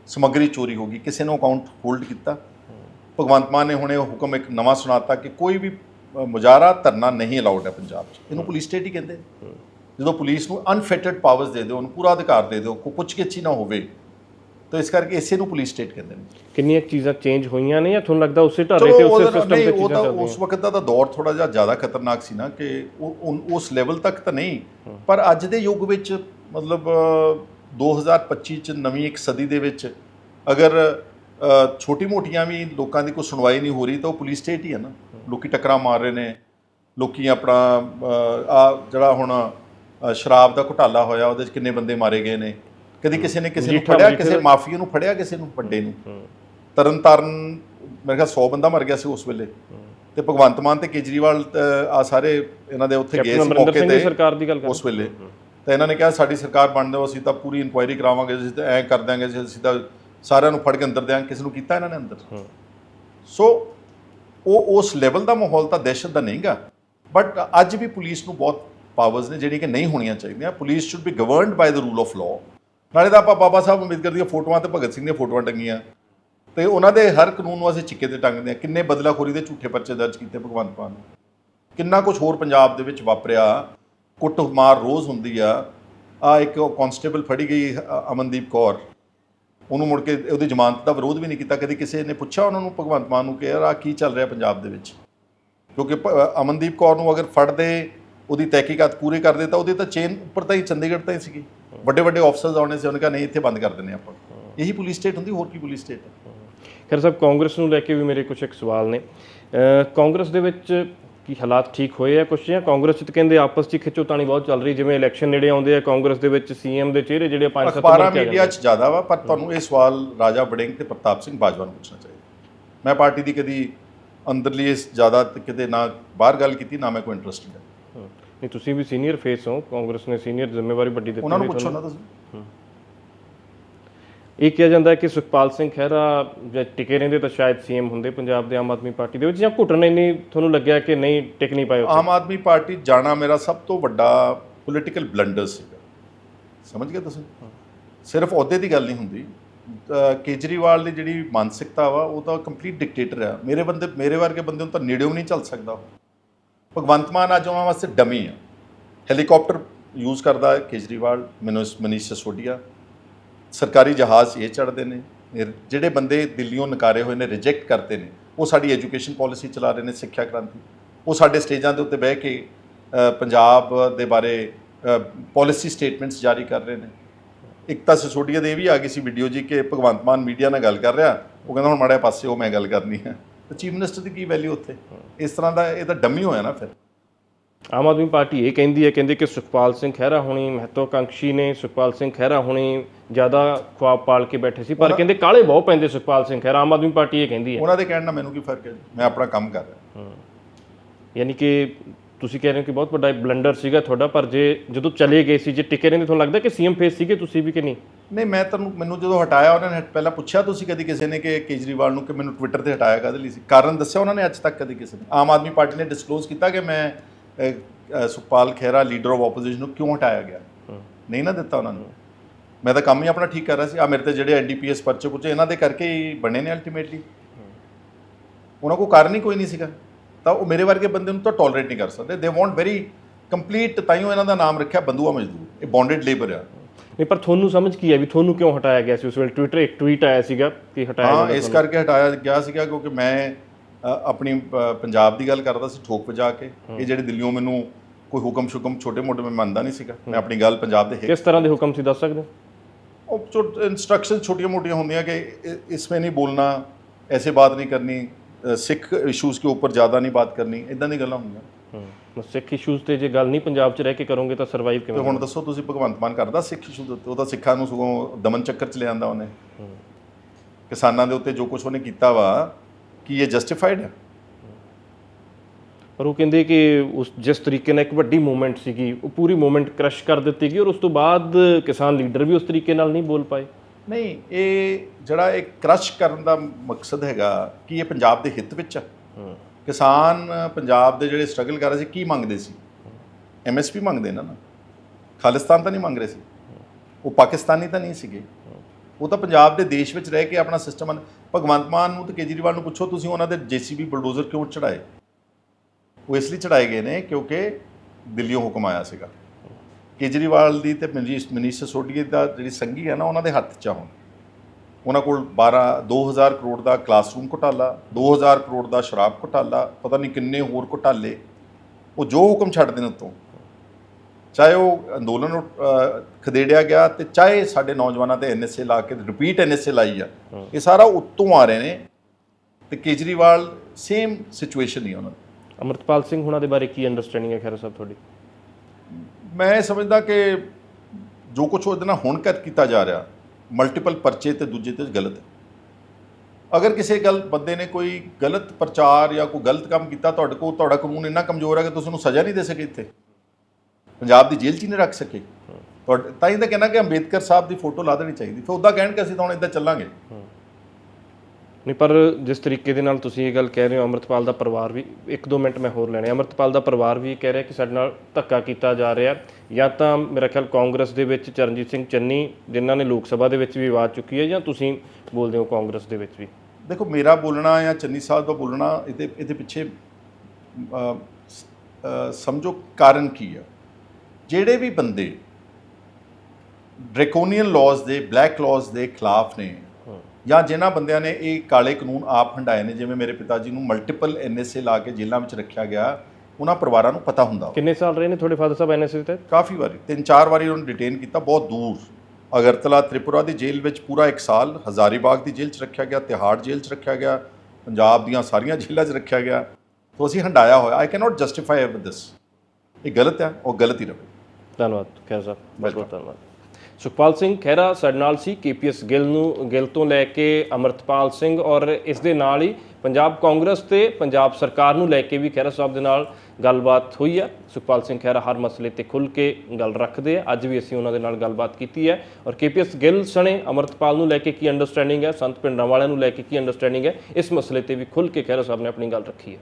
ਸਮੱਗਰੀ ਚੋਰੀ ਹੋ ਗਈ। ਕਿਸੇ ਨੂੰ ਅਕਾਊਂਟ ਹੋਲਡ ਕੀਤਾ? ਭਗਵੰਤ ਮਾਨ ਨੇ ਹੁਣੇ ਹੁਕਮ ਇੱਕ ਨਵਾਂ ਸੁਣਾਤਾ ਕਿ ਕੋਈ ਵੀ ਮੁਜ਼ਾਹਰਾ ਧਰਨਾ ਨਹੀਂ ਅਲਾਉਡ ਹੈ ਪੰਜਾਬ 'ਚ। ਇਹਨੂੰ ਪੁਲਿਸ ਸਟੇਟ ਹੀ ਕਹਿੰਦੇ ਜਦੋਂ ਪੁਲਿਸ ਨੂੰ ਅਨਫਿਟਡ ਪਾਵਰਸ ਦੇ ਦਿਓ ਉਹਨੂੰ ਪੂਰਾ ਅਧਿਕਾਰ ਦੇ ਦਿਓ ਕੋਈ ਪੁੱਛਗਿੱਛ ਹੀ ਨਾ ਹੋਵੇ ਤਾਂ ਇਸ ਕਰਕੇ ਇਸੇ ਨੂੰ ਪੁਲਿਸ ਸਟੇਟ ਕਹਿੰਦੇ ਨੇ। ਕਿੰਨੀਆਂ ਚੀਜ਼ਾਂ ਚੇਂਜ ਹੋਈਆਂ ਨੇ ਜਾਂ ਤੁਹਾਨੂੰ ਲੱਗਦਾ ਉਸੇ ਢਾਰੇ ਚਲੋ ਤੇ ਉਸੇ ਸਿਸਟਮ ਤੇ ਚੀਜ਼ਾਂ ਚੱਲਦੀਆਂ ਉਸ ਵਕਤ ਦਾ ਤਾਂ ਦੌਰ ਥੋੜਾ ਜਿਹਾ ਜ਼ਿਆਦਾ ਖਤਰਨਾਕ ਸੀ ਨਾ ਕਿ ਉਸ ਲੈਵਲ ਤੱਕ ਤਾਂ ਨਹੀਂ। ਪਰ ਅੱਜ ਦੇ ਯੁੱਗ ਵਿੱਚ ਮਤਲਬ ਅ, 2025 ਚ ਨਵੀਂ ਇੱਕ ਸਦੀ ਦੇ ਵਿੱਚ ਅਗਰ ਛੋਟੀ ਮੋਟੀਆਂ ਵੀ ਲੋਕਾਂ ਦੀ ਕੋਈ ਸੁਣਵਾਈ ਨਹੀਂ ਹੋ ਰਹੀ ਤਾਂ ਉਹ ਪੁਲਿਸ ਸਟੇਟ ਹੀ ਹੈ ਨਾ। ਲੋਕੀ ਟੱਕਰਾਂ ਮਾਰ ਰਹੇ ਨੇ ਲੋਕੀ ਆਪਣਾ ਆ ਜਿਹੜਾ ਹੁਣ ਸ਼ਰਾਬ ਦਾ ਘੁਟਾਲਾ ਹੋਇਆ ਉਹਦੇ ਚ ਕਿੰਨੇ ਬੰਦੇ ਮਾਰੇ ਗਏ ਨੇ। ਕਦੀ ਕਿਸੇ ਨੇ ਕਿਸੇ ਨੂੰ ਫੜਿਆ ਕਿਸੇ ਮਾਫੀਆ ਨੂੰ ਫੜਿਆ ਕਿਸੇ ਨੂੰ ਵੱਡੇ ਨੂੰ। ਹੂੰ। ਤਰਨ ਤਾਰਨ ਮੇਰੇ ਖਿਆਲ 100 ਬੰਦਾ ਮਰ ਗਿਆ ਸੀ ਉਸ ਵੇਲੇ। ਤੇ ਭਗਵੰਤ ਮਾਨ ਤੇ ਕੇਜਰੀਵਾਲ ਆ ਸਾਰੇ ਇਹਨਾਂ ਦੇ ਉੱਥੇ ਗਏ ਸੀ ਮੌਕੇ ਤੇ ਸਰਕਾਰ ਦੀ ਗੱਲ ਕਰ ਉਸ ਵੇਲੇ। ਤਾਂ ਇਹਨਾਂ ਨੇ ਕਿਹਾ ਸਾਡੀ ਸਰਕਾਰ ਬਣ ਦਿਓ ਅਸੀਂ ਤਾਂ ਪੂਰੀ ਇਨਕੁਆਇਰੀ ਕਰਾਵਾਂਗੇ ਅਸੀਂ ਤਾਂ ਐਂ ਕਰ ਅਸੀਂ ਅਸੀਂ ਤਾਂ ਸਾਰਿਆਂ ਨੂੰ ਫੜ ਕੇ ਅੰਦਰ ਦਿਆਂਗੇ ਕਿਸੇ ਨੂੰ ਕੀਤਾ ਇਹਨਾਂ ਨੇ ਅੰਦਰ। ਸੋ ਉਹ ਉਸ ਲੈਵਲ ਦਾ ਮਾਹੌਲ ਤਾਂ ਦਹਿਸ਼ਤ ਦਾ ਨਹੀਂਗਾ। ਬਟ ਅੱਜ ਵੀ ਪੁਲਿਸ ਨੂੰ ਬਹੁਤ ਪਾਵਰਸ ਨੇ ਜਿਹੜੀ ਕਿ ਨਹੀਂ ਹੋਣੀਆਂ ਚਾਹੀਦੀਆਂ। Police should be governed by the rule of law ਨਾਲੇ ਤਾਂ ਆਪਾਂ ਬਾਬਾ ਸਾਹਿਬ ਅੰਬੇਦਕਰ ਦੀਆਂ ਫੋਟੋਆਂ ਤੇ ਭਗਤ ਸਿੰਘ ਦੀਆਂ ਫੋਟੋਆਂ ਟੰਗੀਆਂ। ਤੇ ਉਹਨਾਂ ਦੇ ਹਰ ਕਾਨੂੰਨ ਨੂੰ ਅਸੀਂ ਚਿੱਕੇ ਤੇ ਟੰਗਦੇ ਆ ਕਿੰਨੇ ਬਦਲਾਖੋਰੀ ਦੇ ਝੂਠੇ ਪਰਚੇ ਦਰਜ ਕੀਤੇ ਭਗਵੰਤ ਮਾਨ ਨੇ। ਕਿੰਨਾ ਕੁਝ ਹੋਰ ਪੰਜਾਬ ਦੇ ਵਿੱਚ ਵਾਪਰਿਆ। ਕੁੱਟ ਮਾਰ ਰੋਜ਼ ਹੁੰਦੀ ਆ। ਆ ਇੱਕ ਕਾਂਸਟੇਬਲ ਫੜੀ ਗਈ ਅਮਨਦੀਪ ਕੌਰ। ਉਹਨੂੰ ਮੁੜ ਕੇ ਉਹਦੀ ਜ਼ਮਾਨਤ ਦਾ ਵਿਰੋਧ ਵੀ ਨਹੀਂ ਕੀਤਾ, ਕਦੇ ਕਿਸੇ ਨੇ ਪੁੱਛਿਆ ਉਹਨਾਂ ਨੂੰ, ਭਗਵੰਤ ਮਾਨ ਨੂੰ ਕਿ ਯਾਰ ਆ ਕੀ ਚੱਲ ਰਿਹਾ ਪੰਜਾਬ ਦੇ ਵਿੱਚ? ਕਿਉਂਕਿ ਅਮਨਦੀਪ ਕੌਰ ਨੂੰ ਅਗਰ ਫੜਦੇ, ਉਹਦੀ ਤਹਿਕੀਕਾਤ ਪੂਰੇ ਕਰਦੇ, ਤਾਂ ਉਹਦੀ ਤਾਂ ਚੇਨ ਉੱਪਰ ਤਾਂ ਹੀ ਚੰਡੀਗੜ੍ਹ ਤਾਂ ਹੀ ਸੀਗੀ। ਵੱਡੇ ਵੱਡੇ ਆਫਸਰਸ ਆਉਣੇ ਸੀ, ਉਹਨਾਂ ਕਹਾ, ਨਹੀਂ, ਇੱਥੇ ਬੰਦ ਕਰ ਦਿੰਦੇ ਆਪਾਂ। ਇਹੀ ਪੁਲਿਸ ਸਟੇਟ ਹੁੰਦੀ, ਹੋਰ ਕੀ ਪੁਲਿਸ ਸਟੇਟ ਹੈ ਖੈਰ ਸਾਹਿਬ, ਕਾਂਗਰਸ ਨੂੰ ਲੈ ਕੇ ਵੀ ਮੇਰੇ ਕੁਝ ਇੱਕ ਸਵਾਲ ਨੇ। ਕਾਂਗਰਸ ਦੇ ਵਿੱਚ ਕੀ ਹਾਲਾਤ ਠੀਕ ਹੋਏ ਆ ਕੁਛ? ਜਾਂ ਕਾਂਗਰਸ ਚ ਤਾਂ ਕਹਿੰਦੇ ਆਪਸ ਚ ਖਿੱਚੋਤਾਣੀ ਬਹੁਤ ਚੱਲ ਰਹੀ ਜਿਵੇਂ ਇਲੈਕਸ਼ਨ ਨੇੜੇ ਆਉਂਦੇ ਆ ਕਾਂਗਰਸ ਦੇ ਵਿੱਚ ਸੀਐਮ ਦੇ ਚਿਹਰੇ ਜਿਹੜੇ ਪੰਜ ਸੱਤ ਅਖਬਾਰਾਂ ਮੀਡੀਆ 'ਚ ਜ਼ਿਆਦਾ ਵਾ ਪਰ ਤੁਹਾਨੂੰ ਇਹ ਸਵਾਲ ਰਾਜਾ ਵੜਿੰਗ ਤੇ ਪ੍ਰਤਾਪ ਸਿੰਘ ਬਾਜਵਾ ਨੂੰ ਪੁੱਛਣਾ ਚਾਹੀਦਾ। ਮੈਂ ਪਾਰਟੀ ਦੀ ਕਦੀ ਅੰਦਰਲੀ ਇਸ ਜ਼ਿਆਦਾ ਕਿਤੇ ਨਾ ਬਾਹਰ ਗੱਲ ਕੀਤੀ ਨਾ ਮੈਂ ਕੋਈ ਹਮ, ਨਹੀਂ ਤੁਸੀਂ ਵੀ ਸੀਨੀਅਰ ਫੇਸ ਹੋ ਕਾਂਗਰਸ ਨੇ ਸੀਨੀਅਰ ਜ਼ਿੰਮੇਵਾਰੀ ਵੱਡੀ ਦਿੱਤੀ ਉਹਨਾਂ ਨੂੰ ਪੁੱਛੋ। ਨਾ ਤੁਸੀਂ। ਇਹ ਕਿਹਾ ਜਾਂਦਾ ਹੈ ਕਿ ਸੁਖਪਾਲ ਸਿੰਘ ਖਹਿਰਾ ਜੇ ਟਿਕੇ ਰਹਿੰਦੇ ਤਾਂ ਸ਼ਾਇਦ ਸੀਐਮ ਹੁੰਦੇ ਪੰਜਾਬ ਦੇ ਆਮ ਆਦਮੀ ਪਾਰਟੀ ਦੇ ਵਿੱਚ, ਜਾਂ ਘੁੱਟਣ ਇੰਨੀ ਤੁਹਾਨੂੰ ਲੱਗਿਆ ਕਿ ਨਹੀਂ, ਟਿਕ ਨਹੀਂ ਪਾਏ ਆਮ ਆਦਮੀ ਪਾਰਟੀ ਜਾਣਾ ਮੇਰਾ ਸਭ ਤੋਂ ਵੱਡਾ ਪੋਲੀਟੀਕਲ ਬਲੰਡਰ ਸੀਗਾ। ਸਮਝ ਗਏ ਤੁਸੀਂ? ਸਿਰਫ ਅਹੁਦੇ ਦੀ ਗੱਲ ਨਹੀਂ ਹੁੰਦੀ। ਕੇਜਰੀਵਾਲ ਦੀ ਜਿਹੜੀ ਮਾਨਸਿਕਤਾ ਵਾ, ਉਹ ਤਾਂ ਕੰਪਲੀਟ ਡਿਕਟੇਟਰ ਆ। ਮੇਰੇ ਬੰਦੇ, ਮੇਰੇ ਵਰਗੇ ਬੰਦੇ ਨੂੰ ਤਾਂ ਨੇੜਿਓਂ ਨਹੀਂ ਚੱਲ ਸਕਦਾ। ਭਗਵੰਤ ਮਾਨ ਅੱਜ ਉਹਨਾਂ ਵਾਸਤੇ ਡਮੀ ਆ। ਹੈਲੀਕਾਪਟਰ ਯੂਜ਼ ਕਰਦਾ ਕੇਜਰੀਵਾਲ, ਮਨੀਸ਼ ਮਨੀਸ਼ ਸਿਸੋਦੀਆ। ਸਰਕਾਰੀ ਜਹਾਜ਼ ਇਹ ਚੜ੍ਹਦੇ ਨੇ ਜਿਹੜੇ ਬੰਦੇ ਦਿੱਲੀੋਂ ਨਕਾਰੇ ਹੋਏ ਨੇ ਰਿਜੈਕਟ ਕਰਦੇ ਨੇ, ਉਹ ਸਾਡੀ ਐਜੂਕੇਸ਼ਨ ਪਾਲਿਸੀ ਚਲਾ ਰਹੇ ਨੇ ਸਿੱਖਿਆ ਕ੍ਰਾਂਤੀ। ਉਹ ਸਾਡੇ ਸਟੇਜਾਂ ਦੇ ਉੱਤੇ ਬਹਿ ਕੇ ਪੰਜਾਬ ਦੇ ਬਾਰੇ ਪਾਲਿਸੀ ਸਟੇਟਮੈਂਟਸ ਜਾਰੀ ਕਰ ਰਹੇ ਨੇ। ਇੱਕ ਤਾਂ ਸਸੋਡੀਆ ਦੇ ਇਹ ਵੀ ਆ ਗਈ ਸੀ ਵੀਡੀਓ ਜੀ ਕਿ ਭਗਵੰਤ ਮਾਨ ਮੀਡੀਆ ਨਾਲ ਗੱਲ ਕਰ ਰਿਹਾ, ਉਹ ਕਹਿੰਦਾ ਹੁਣ ਮਾੜੇ ਪਾਸੇ ਉਹ ਮੈਂ ਗੱਲ ਕਰਨੀ ਹੈ। ਤਾਂ ਚੀਫ ਮਿਨਿਸਟਰ ਦੀ ਕੀ ਵੈਲਿਊ ਉੱਥੇ? ਇਸ ਤਰ੍ਹਾਂ ਦਾ ਇਹ ਤਾਂ ਡੰਮੀ ਹੋਇਆ ਨਾ ਫਿਰ। ਆਮ ਆਦਮੀ ਪਾਰਟੀ ਇਹ ਕਹਿੰਦੀ ਹੈ, ਕਹਿੰਦੇ ਕਿ ਸੁਖਪਾਲ ਸਿੰਘ ਖਹਿਰਾ ਹੋਣੀ ਮਹੱਤਵਾਕਾਂਖੀ ਨੇ, ਸੁਖਪਾਲ ਸਿੰਘ ਖਹਿਰਾ ਹੋਣੀ ਜ਼ਿਆਦਾ ਖੁਆਬ ਪਾਲ ਕੇ ਬੈਠੇ ਸੀ ਪਰ ਕਹਿੰਦੇ ਕਾਲੇ ਬਹੁਤ ਪੈਂਦੇ ਸੁਖਪਾਲ ਸਿੰਘ ਖਹਿਰਾ ਆਮ ਆਦਮੀ ਪਾਰਟੀ ਇਹ ਕਹਿੰਦੀ ਹੈ। ਉਹਨਾਂ ਦੇ ਕਹਿਣ ਨਾਲ ਮੈਨੂੰ ਕੀ ਫ਼ਰਕ ਹੈ ਮੈਂ ਆਪਣਾ ਕੰਮ ਕਰ ਰਿਹਾ। ਯਾਨੀ ਕਿ ਤੁਸੀਂ ਕਹਿ ਰਹੇ ਹੋ ਕਿ ਬਹੁਤ ਵੱਡਾ ਬਲੰਡਰ ਸੀਗਾ ਤੁਹਾਡਾ ਪਰ ਜੇ ਜਦੋਂ ਚਲੇ ਗਏ ਸੀ ਜੇ ਟਿਕੇ ਰਹਿੰਦੇ ਤੁਹਾਨੂੰ ਲੱਗਦਾ ਕਿ ਸੀਐਮ ਫੇਸ ਸੀਗੇ ਤੁਸੀਂ ਵੀ ਕਿ ਨਹੀਂ? ਨਹੀਂ ਮੈਂ ਤੁਹਾਨੂੰ ਮੈਨੂੰ ਜਦੋਂ ਹਟਾਇਆ ਉਹਨਾਂ ਨੇ ਪਹਿਲਾਂ ਪੁੱਛਿਆ ਤੁਸੀਂ ਕਦੀ ਕਿਸੇ ਨੇ ਕਿ ਕੇਜਰੀਵਾਲ ਨੂੰ ਕਿ ਮੈਨੂੰ ਟਵਿੱਟਰ ਤੇ ਹਟਾਇਆ ਕਾਹਦੇ ਲਈ ਸੀ? ਕਾਰਨ ਦੱਸਿਆ ਉਹਨਾਂ ਨੇ ਅੱਜ ਤੱਕ ਕਦੀ ਕਿਸੇ ਨੇ? ਆਮ ਆਦਮੀ ਪਾਰਟੀ ਨੇ ਡਿਸਕਲੋਜ਼ ਕੀਤਾ ਕਿ ਮੈਂ Sukhpal Khaira leader of opposition ਨੂੰ ਕਿਉਂ ਹਟਾਇਆ ਗਿਆ? ਨਹੀਂ ਨਾ ਦਿੱਤਾ ਉਹਨਾਂ ਨੂੰ। ਮੈਂ ਤਾਂ ਕੰਮ ਹੀ ਆਪਣਾ ਠੀਕ ਕਰ ਰਿਹਾ ਸੀ। ਆ ਮੇਰੇ ਤੇ ਜਿਹੜੇ ਐਨਡੀਪੀਐਸ ਪਰਚੇ ਪੁੱਛੇ ਇਹਨਾਂ ਦੇ ਕਰਕੇ ਹੀ ਬਣੇ ਨੇ ਅਲਟੀਮੇਟਲੀ ਉਹਨਾਂ ਕੋਲ ਕਾਰਨ ਹੀ ਕੋਈ ਨਹੀਂ ਸੀਗਾ। ਤਾਂ ਉਹ ਮੇਰੇ ਵਰਗੇ ਬੰਦੇ ਨੂੰ ਤਾਂ ਟੋਲਰੇਟ ਨਹੀਂ ਕਰ ਸਕਦੇ। ਦੇ ਵਾਂਟ ਵੈਰੀ ਕੰਪਲੀਟ ਤਾਈਓ ਇਹਨਾਂ ਦਾ ਨਾਮ ਰੱਖਿਆ ਬੰਦੂਆ ਮਜ਼ਦੂਰ। ਇਹ ਬੌਂਡਡ ਲੇਬਰ ਆ। ਨਹੀਂ ਪਰ ਤੁਹਾਨੂੰ ਸਮਝ ਕੀ ਹੈ ਵੀ ਤੁਹਾਨੂੰ ਕਿਉਂ ਹਟਾਇਆ ਗਿਆ ਸੀ? ਉਸ ਵੇਲੇ ਟਵਿੱਟਰ ਇੱਕ ਟਵੀਟ ਆਇਆ ਸੀਗਾ ਕਿ ਹਟਾਇਆ ਹਾਂ ਇਸ ਕਰਕੇ ਹਟਾਇਆ ਗਿਆ ਸੀਗਾ ਕਿਉਂਕਿ ਮੈਂ ਆਪਣੀ ਪੰਜਾਬ ਦੀ ਗੱਲ ਕਰਦਾ ਸੀ ਠੋਕ ਵਜਾ ਕੇ। ਇਹ ਜਿਹੜੇ ਦਿੱਲੀੋਂ ਮੈਨੂੰ ਕੋਈ ਹੁਕਮ ਸ਼ੁਕਮ ਛੋਟੇ ਮੋਟੇ ਮੈਂ ਮੰਨਦਾ ਨਹੀਂ ਸੀਗਾ। ਮੈਂ ਆਪਣੀ ਗੱਲ ਪੰਜਾਬ ਦੇ ਕਿਸ ਤਰ੍ਹਾਂ ਦੇ ਹੁਕਮ ਸੀ ਦੱਸ ਸਕਦੇ ਉਹ ਜੋ ਇੰਸਟਰਕਸ਼ਨ ਛੋਟੀਆਂ ਮੋਟੀਆਂ ਹੁੰਦੀਆਂ ਕਿ इ- इसमें नहीं बोलना ऐसे बात नहीं करनी अ, सिख इश्यूज के ऊपर ज़्यादा नहीं बात करनी ਇਦਾਂ ਦੀ ਗੱਲਾਂ ਹੁੰਦੀਆਂ ਹੂੰ ਸਿੱਖ ਇਸ਼ੂਜ਼ ਤੇ ਜੇ ਗੱਲ ਨਹੀਂ ਪੰਜਾਬ 'ਚ ਰਹਿ ਕੇ ਕਰੋਗੇ ਤਾਂ ਸਰਵਾਈਵ ਤੇ ਕਿਵੇਂ ਹੁਣ ਦੱਸੋ ਤੁਸੀਂ ਭਗਵੰਤ ਮਾਨ ਕਰਦਾ ਸਿੱਖ ਇਸ਼ੂ ਦੇ ਉੱਤੇ ਉਹ ਤਾਂ ਸਿੱਖਾਂ ਨੂੰ ਸਗੋਂ ਦਮਨ ਚੱਕਰ ਚ ਲਿਆਂਦਾ ਉਹਨੇ ਕਿਸਾਨਾਂ ਦੇ ਉੱਤੇ ਜੋ ਕੁਝ ਉਹਨੇ ਕੀਤਾ ਵਾ ਕੀ ਇਹ ਜਸਟੀਫਾਈਡ ਹੈ ਪਰ ਉਹ ਕਹਿੰਦੇ ਕਿ ਉਸ ਜਿਸ ਤਰੀਕੇ ਨਾਲ ਇੱਕ ਵੱਡੀ ਮੂਵਮੈਂਟ ਸੀਗੀ ਉਹ ਪੂਰੀ ਮੂਵਮੈਂਟ ਕ੍ਰਸ਼ ਕਰ ਦਿੱਤੀ ਗਈ ਔਰ ਉਸ ਤੋਂ ਬਾਅਦ ਕਿਸਾਨ ਲੀਡਰ ਵੀ ਉਸ ਤਰੀਕੇ ਨਾਲ ਨਹੀਂ ਬੋਲ ਪਾਏ। ਨਹੀਂ ਇਹ ਜਿਹੜਾ ਇਹ ਕ੍ਰਸ਼ ਕਰਨ ਦਾ ਮਕਸਦ ਹੈਗਾ ਕਿ ਇਹ ਪੰਜਾਬ ਦੇ ਹਿੱਤ ਵਿੱਚ ਹੈ। ਕਿਸਾਨ ਪੰਜਾਬ ਦੇ ਜਿਹੜੇ ਸਟਰਗਲ ਕਰ ਰਹੇ ਸੀ ਕੀ ਮੰਗਦੇ ਸੀ? ਐਮਐਸਪੀ ਮੰਗਦੇ ਨਾ ਨਾ। ਖਾਲਿਸਤਾਨ ਤਾਂ ਨਹੀਂ ਮੰਗ ਰਹੇ ਸੀ। ਉਹ ਪਾਕਿਸਤਾਨੀ ਤਾਂ ਨਹੀਂ ਸੀਗੇ। ਉਹ ਤਾਂ ਪੰਜਾਬ ਦੇ ਦੇਸ਼ ਵਿੱਚ ਰਹਿ ਕੇ ਆਪਣਾ ਸਿਸਟਮ ਭਗਵੰਤ ਮਾਨ ਨੂੰ ਤੇ ਕੇਜਰੀਵਾਲ ਨੂੰ ਪੁੱਛੋ ਤੁਸੀਂ ਉਹਨਾਂ ਦੇ ਜੀਸੀਬੀ ਬਲਡੋਜ਼ਰ ਕਿਉਂ ਚੜਾਏ ਉਹ ਇਸ ਲਈ ਚੜਾਏ ਗਏ ਨੇ ਕਿਉਂਕਿ ਦਿੱਲੀੋਂ ਹੁਕਮ ਆਇਆ ਸੀਗਾ। ਕੇਜਰੀਵਾਲ ਦੀ ਤੇ ਮਨੀਸ਼ ਮਨੀਸ਼ ਸਿਸੋਦੀਆ ਦਾ ਜਿਹੜੀ ਸੰਗੀ ਹੈ ਨਾ ਉਹਨਾਂ ਦੇ ਹੱਥ 'ਚ ਆ ਹੁਣ। ਉਹਨਾਂ ਕੋਲ 12 2000 ਕਰੋੜ ਦਾ ਕਲਾਸਰੂਮ ਘੁਟਾਲਾ 2000 ਕਰੋੜ ਦਾ ਸ਼ਰਾਬ ਘੁਟਾਲਾ ਪਤਾ ਨਹੀਂ ਕਿੰਨੇ ਹੋਰ ਘੁਟਾਲੇ। ਉਹ ਜੋ ਹੁਕਮ ਛੱਡਦੇ ਨੇ ਉੱਤੋਂ ਚਾਹੇ ਉਹ ਅੰਦੋਲਨ ਖਦੇੜਿਆ ਗਿਆ ਤੇ ਚਾਹੇ ਸਾਡੇ ਨੌਜਵਾਨਾਂ ਤੇ ਐਨਐਸਏ ਲਾ ਕੇ ਰਿਪੀਟ ਐਨਐਸਏ ਲਾਈ ਆ ਇਹ ਸਾਰਾ ਉੱਤੋਂ ਆ ਰਹੇ ਨੇ ਤੇ ਕੇਜਰੀਵਾਲ ਸੇਮ ਸਿਚੁਏਸ਼ਨ ਹੀ ਉਹਨਾਂ ਦੀ। ਅਮਰਤਪਾਲ ਸਿੰਘ ਹੁਣਾਂ ਦੇ ਬਾਰੇ ਕੀ ਅੰਡਰਸਟੈਂਡਿੰਗ ਹੈ? ਖੈਰ ਸਾਹਿਬ ਤੁਹਾਡੀ। ਮੈਂ ਇਹ ਸਮਝਦਾ ਕਿ ਜੋ ਕੁਝ ਉਹਦੇ ਨਾਲ ਹੁਣ ਕਰ ਕੀਤਾ ਜਾ ਰਿਹਾ ਮਲਟੀਪਲ ਪਰਚੇ ਤੇ ਦੂਜੇ ਤੇ ਗਲਤ ਹੈ। ਅਗਰ ਕਿਸੇ ਗੱਲ ਬੰਦੇ ਨੇ ਕੋਈ ਗਲਤ ਪ੍ਰਚਾਰ ਜਾਂ ਕੋਈ ਗਲਤ ਕੰਮ ਕੀਤਾ ਤੁਹਾਡੇ ਕੋਲ ਤੁਹਾਡਾ ਕਾਨੂੰਨ ਇੰਨਾ ਕਮਜ਼ੋਰ ਹੈ ਕਿ ਤੁਸੀਂ ਉਹਨੂੰ ਸਜ਼ਾ ਨਹੀਂ ਦੇ ਸਕੇ ਇੱਥੇ। ਪੰਜਾਬ ਦੀ ਜੇਲ੍ਹ 'ਚ ਹੀ ਨਹੀਂ ਰੱਖ ਸਕੇ। ਤਾਂ ਹੀ ਤਾਂ ਕਹਿਣਾ ਕਿ ਅੰਬੇਦਕਰ ਸਾਹਿਬ ਦੀ ਫੋਟੋ ਲਾ ਦੇਣੀ ਚਾਹੀਦੀ। ਫਿਰ ਉੱਦਾਂ ਕਹਿਣ ਕਿ ਅਸੀਂ ਤਾਂ ਹੁਣ ਇੱਦਾਂ ਚੱਲਾਂਗੇ। ਨਹੀਂ, ਪਰ ਜਿਸ ਤਰੀਕੇ ਦੇ ਨਾਲ ਤੁਸੀਂ ਇਹ ਗੱਲ ਕਹਿ ਰਹੇ ਹੋ, ਅਮਰਤਪਾਲ ਦਾ ਪਰਿਵਾਰ ਵੀ, ਇੱਕ ਦੋ ਮਿੰਟ ਮੈਂ ਹੋਰ ਲੈਣੇ ਅਮਰਤਪਾਲ ਦਾ ਪਰਿਵਾਰ ਵੀ ਇਹ ਕਹਿ ਰਿਹਾ ਕਿ ਸਾਡੇ ਨਾਲ ਧੱਕਾ ਕੀਤਾ ਜਾ ਰਿਹਾ। ਜਾਂ ਤਾਂ ਮੇਰਾ ਖਿਆਲ ਕਾਂਗਰਸ ਦੇ ਵਿੱਚ ਚਰਨਜੀਤ ਸਿੰਘ ਚੰਨੀ, ਜਿਨ੍ਹਾਂ ਨੇ ਲੋਕ ਸਭਾ ਦੇ ਵਿੱਚ ਵੀ ਆਵਾਜ਼ ਚੁੱਕੀ ਹੈ, ਜਾਂ ਤੁਸੀਂ ਬੋਲਦੇ ਹੋ ਕਾਂਗਰਸ ਦੇ ਵਿੱਚ ਵੀ? ਦੇਖੋ, ਮੇਰਾ ਬੋਲਣਾ ਜਾਂ ਚੰਨੀ ਸਾਹਿਬ ਦਾ ਬੋਲਣਾ, ਇਹਦੇ ਇਹਦੇ ਪਿੱਛੇ ਸਮਝੋ ਕਾਰਨ ਕੀ ਆ? ਜਿਹੜੇ ਵੀ ਬੰਦੇ ਡ੍ਰੈਕੋਨੀਅਨ ਲਾਜ਼ ਦੇ ਬਲੈਕ ਲਾਜ਼ ਦੇ ਖਿਲਾਫ ਨੇ ਜਾਂ ਜਿਨ੍ਹਾਂ ਬੰਦਿਆਂ ਨੇ ਇਹ ਕਾਲੇ ਕਾਨੂੰਨ ਆਪ ਹੰਡਾਏ ਨੇ ਜਿਵੇਂ ਮੇਰੇ ਪਿਤਾ ਜੀ ਨੂੰ ਮਲਟੀਪਲ ਐਨਐਸਏ ਲਾ ਕੇ ਜੇਲ੍ਹਾਂ ਵਿੱਚ ਰੱਖਿਆ ਗਿਆ ਉਹਨਾਂ ਪਰਿਵਾਰਾਂ ਨੂੰ ਪਤਾ ਹੁੰਦਾ। ਕਿੰਨੇ ਸਾਲ ਰਹੇ ਨੇ ਤੁਹਾਡੇ ਫਾਦਰ ਸਾਹਿਬ ਐਨਐਸਏ ਤੇ ਕਾਫੀ ਵਾਰੀ ਤਿੰਨ ਚਾਰ ਵਾਰੀ ਉਹਨੂੰ ਡਿਟੇਨ ਕੀਤਾ ਬਹੁਤ ਦੂਰ। ਅਗਰਤਲਾ ਤ੍ਰਿਪੁਰਾ ਦੀ ਜੇਲ੍ਹ ਵਿੱਚ ਪੂਰਾ 1 ਸਾਲ ਹਜ਼ਾਰੀਬਾਗ ਦੀ ਜੇਲ੍ਹ 'ਚ ਰੱਖਿਆ ਗਿਆ ਤਿਹਾੜ ਜੇਲ੍ਹ 'ਚ ਰੱਖਿਆ ਗਿਆ ਪੰਜਾਬ ਦੀਆਂ ਸਾਰੀਆਂ ਜੇਲ੍ਹਾਂ 'ਚ ਰੱਖਿਆ ਗਿਆ। ਤੋਂ ਅਸੀਂ ਹੰਡਾਇਆ ਹੋਇਆ I cannot justify with this ਇਹ ਗਲਤ ਹੈ ਉਹ ਗਲਤ ਹੀ ਰਹੇ। ਧੰਨਵਾਦ ਖਹਿਰਾ ਸਾਹਿਬ ਬਹੁਤ ਬਹੁਤ ਧੰਨਵਾਦ। ਸੁਖਪਾਲ ਸਿੰਘ ਖਹਿਰਾ ਸਾਡੇ ਨਾਲ ਸੀ, ਕੇਪੀਐਸ ਗਿੱਲ ਨੂੰ, ਗਿੱਲ ਤੋਂ ਲੈ ਕੇ ਅਮਰਤਪਾਲ ਸਿੰਘ ਔਰ ਇਸ ਦੇ ਨਾਲ ਹੀ ਪੰਜਾਬ ਕਾਂਗਰਸ ਤੇ ਪੰਜਾਬ ਸਰਕਾਰ ਨੂੰ ਲੈ ਕੇ ਵੀ ਖਹਿਰਾ ਸਾਹਿਬ ਦੇ ਨਾਲ ਗੱਲਬਾਤ ਹੋਈ ਹੈ ਸੁਖਪਾਲ ਸਿੰਘ ਖਹਿਰਾ ਹਰ ਮਸਲੇ ਤੇ ਖੁੱਲ ਕੇ ਗੱਲ ਰੱਖਦੇ ਆ। ਅੱਜ ਵੀ ਅਸੀਂ ਉਹਨਾਂ ਦੇ ਨਾਲ ਗੱਲਬਾਤ ਕੀਤੀ ਹੈ ਔਰ ਕੇਪੀਐਸ ਗਿੱਲ ਸਣੇ ਅਮਰਤਪਾਲ ਨੂੰ ਲੈ ਕੇ ਕੀ ਅੰਡਰਸਟੈਂਡਿੰਗ ਹੈ? ਸੰਤ ਪਿੰਡਾਂ ਵਾਲਿਆਂ ਨੂੰ ਲੈ ਕੇ ਕੀ ਅੰਡਰਸਟੈਂਡਿੰਗ ਹੈ? ਇਸ ਮਸਲੇ ਤੇ ਵੀ ਖੁੱਲ ਕੇ ਖਹਿਰਾ ਸਾਹਿਬ ਨੇ ਆਪਣੀ ਗੱਲ ਰੱਖੀ ਹੈ।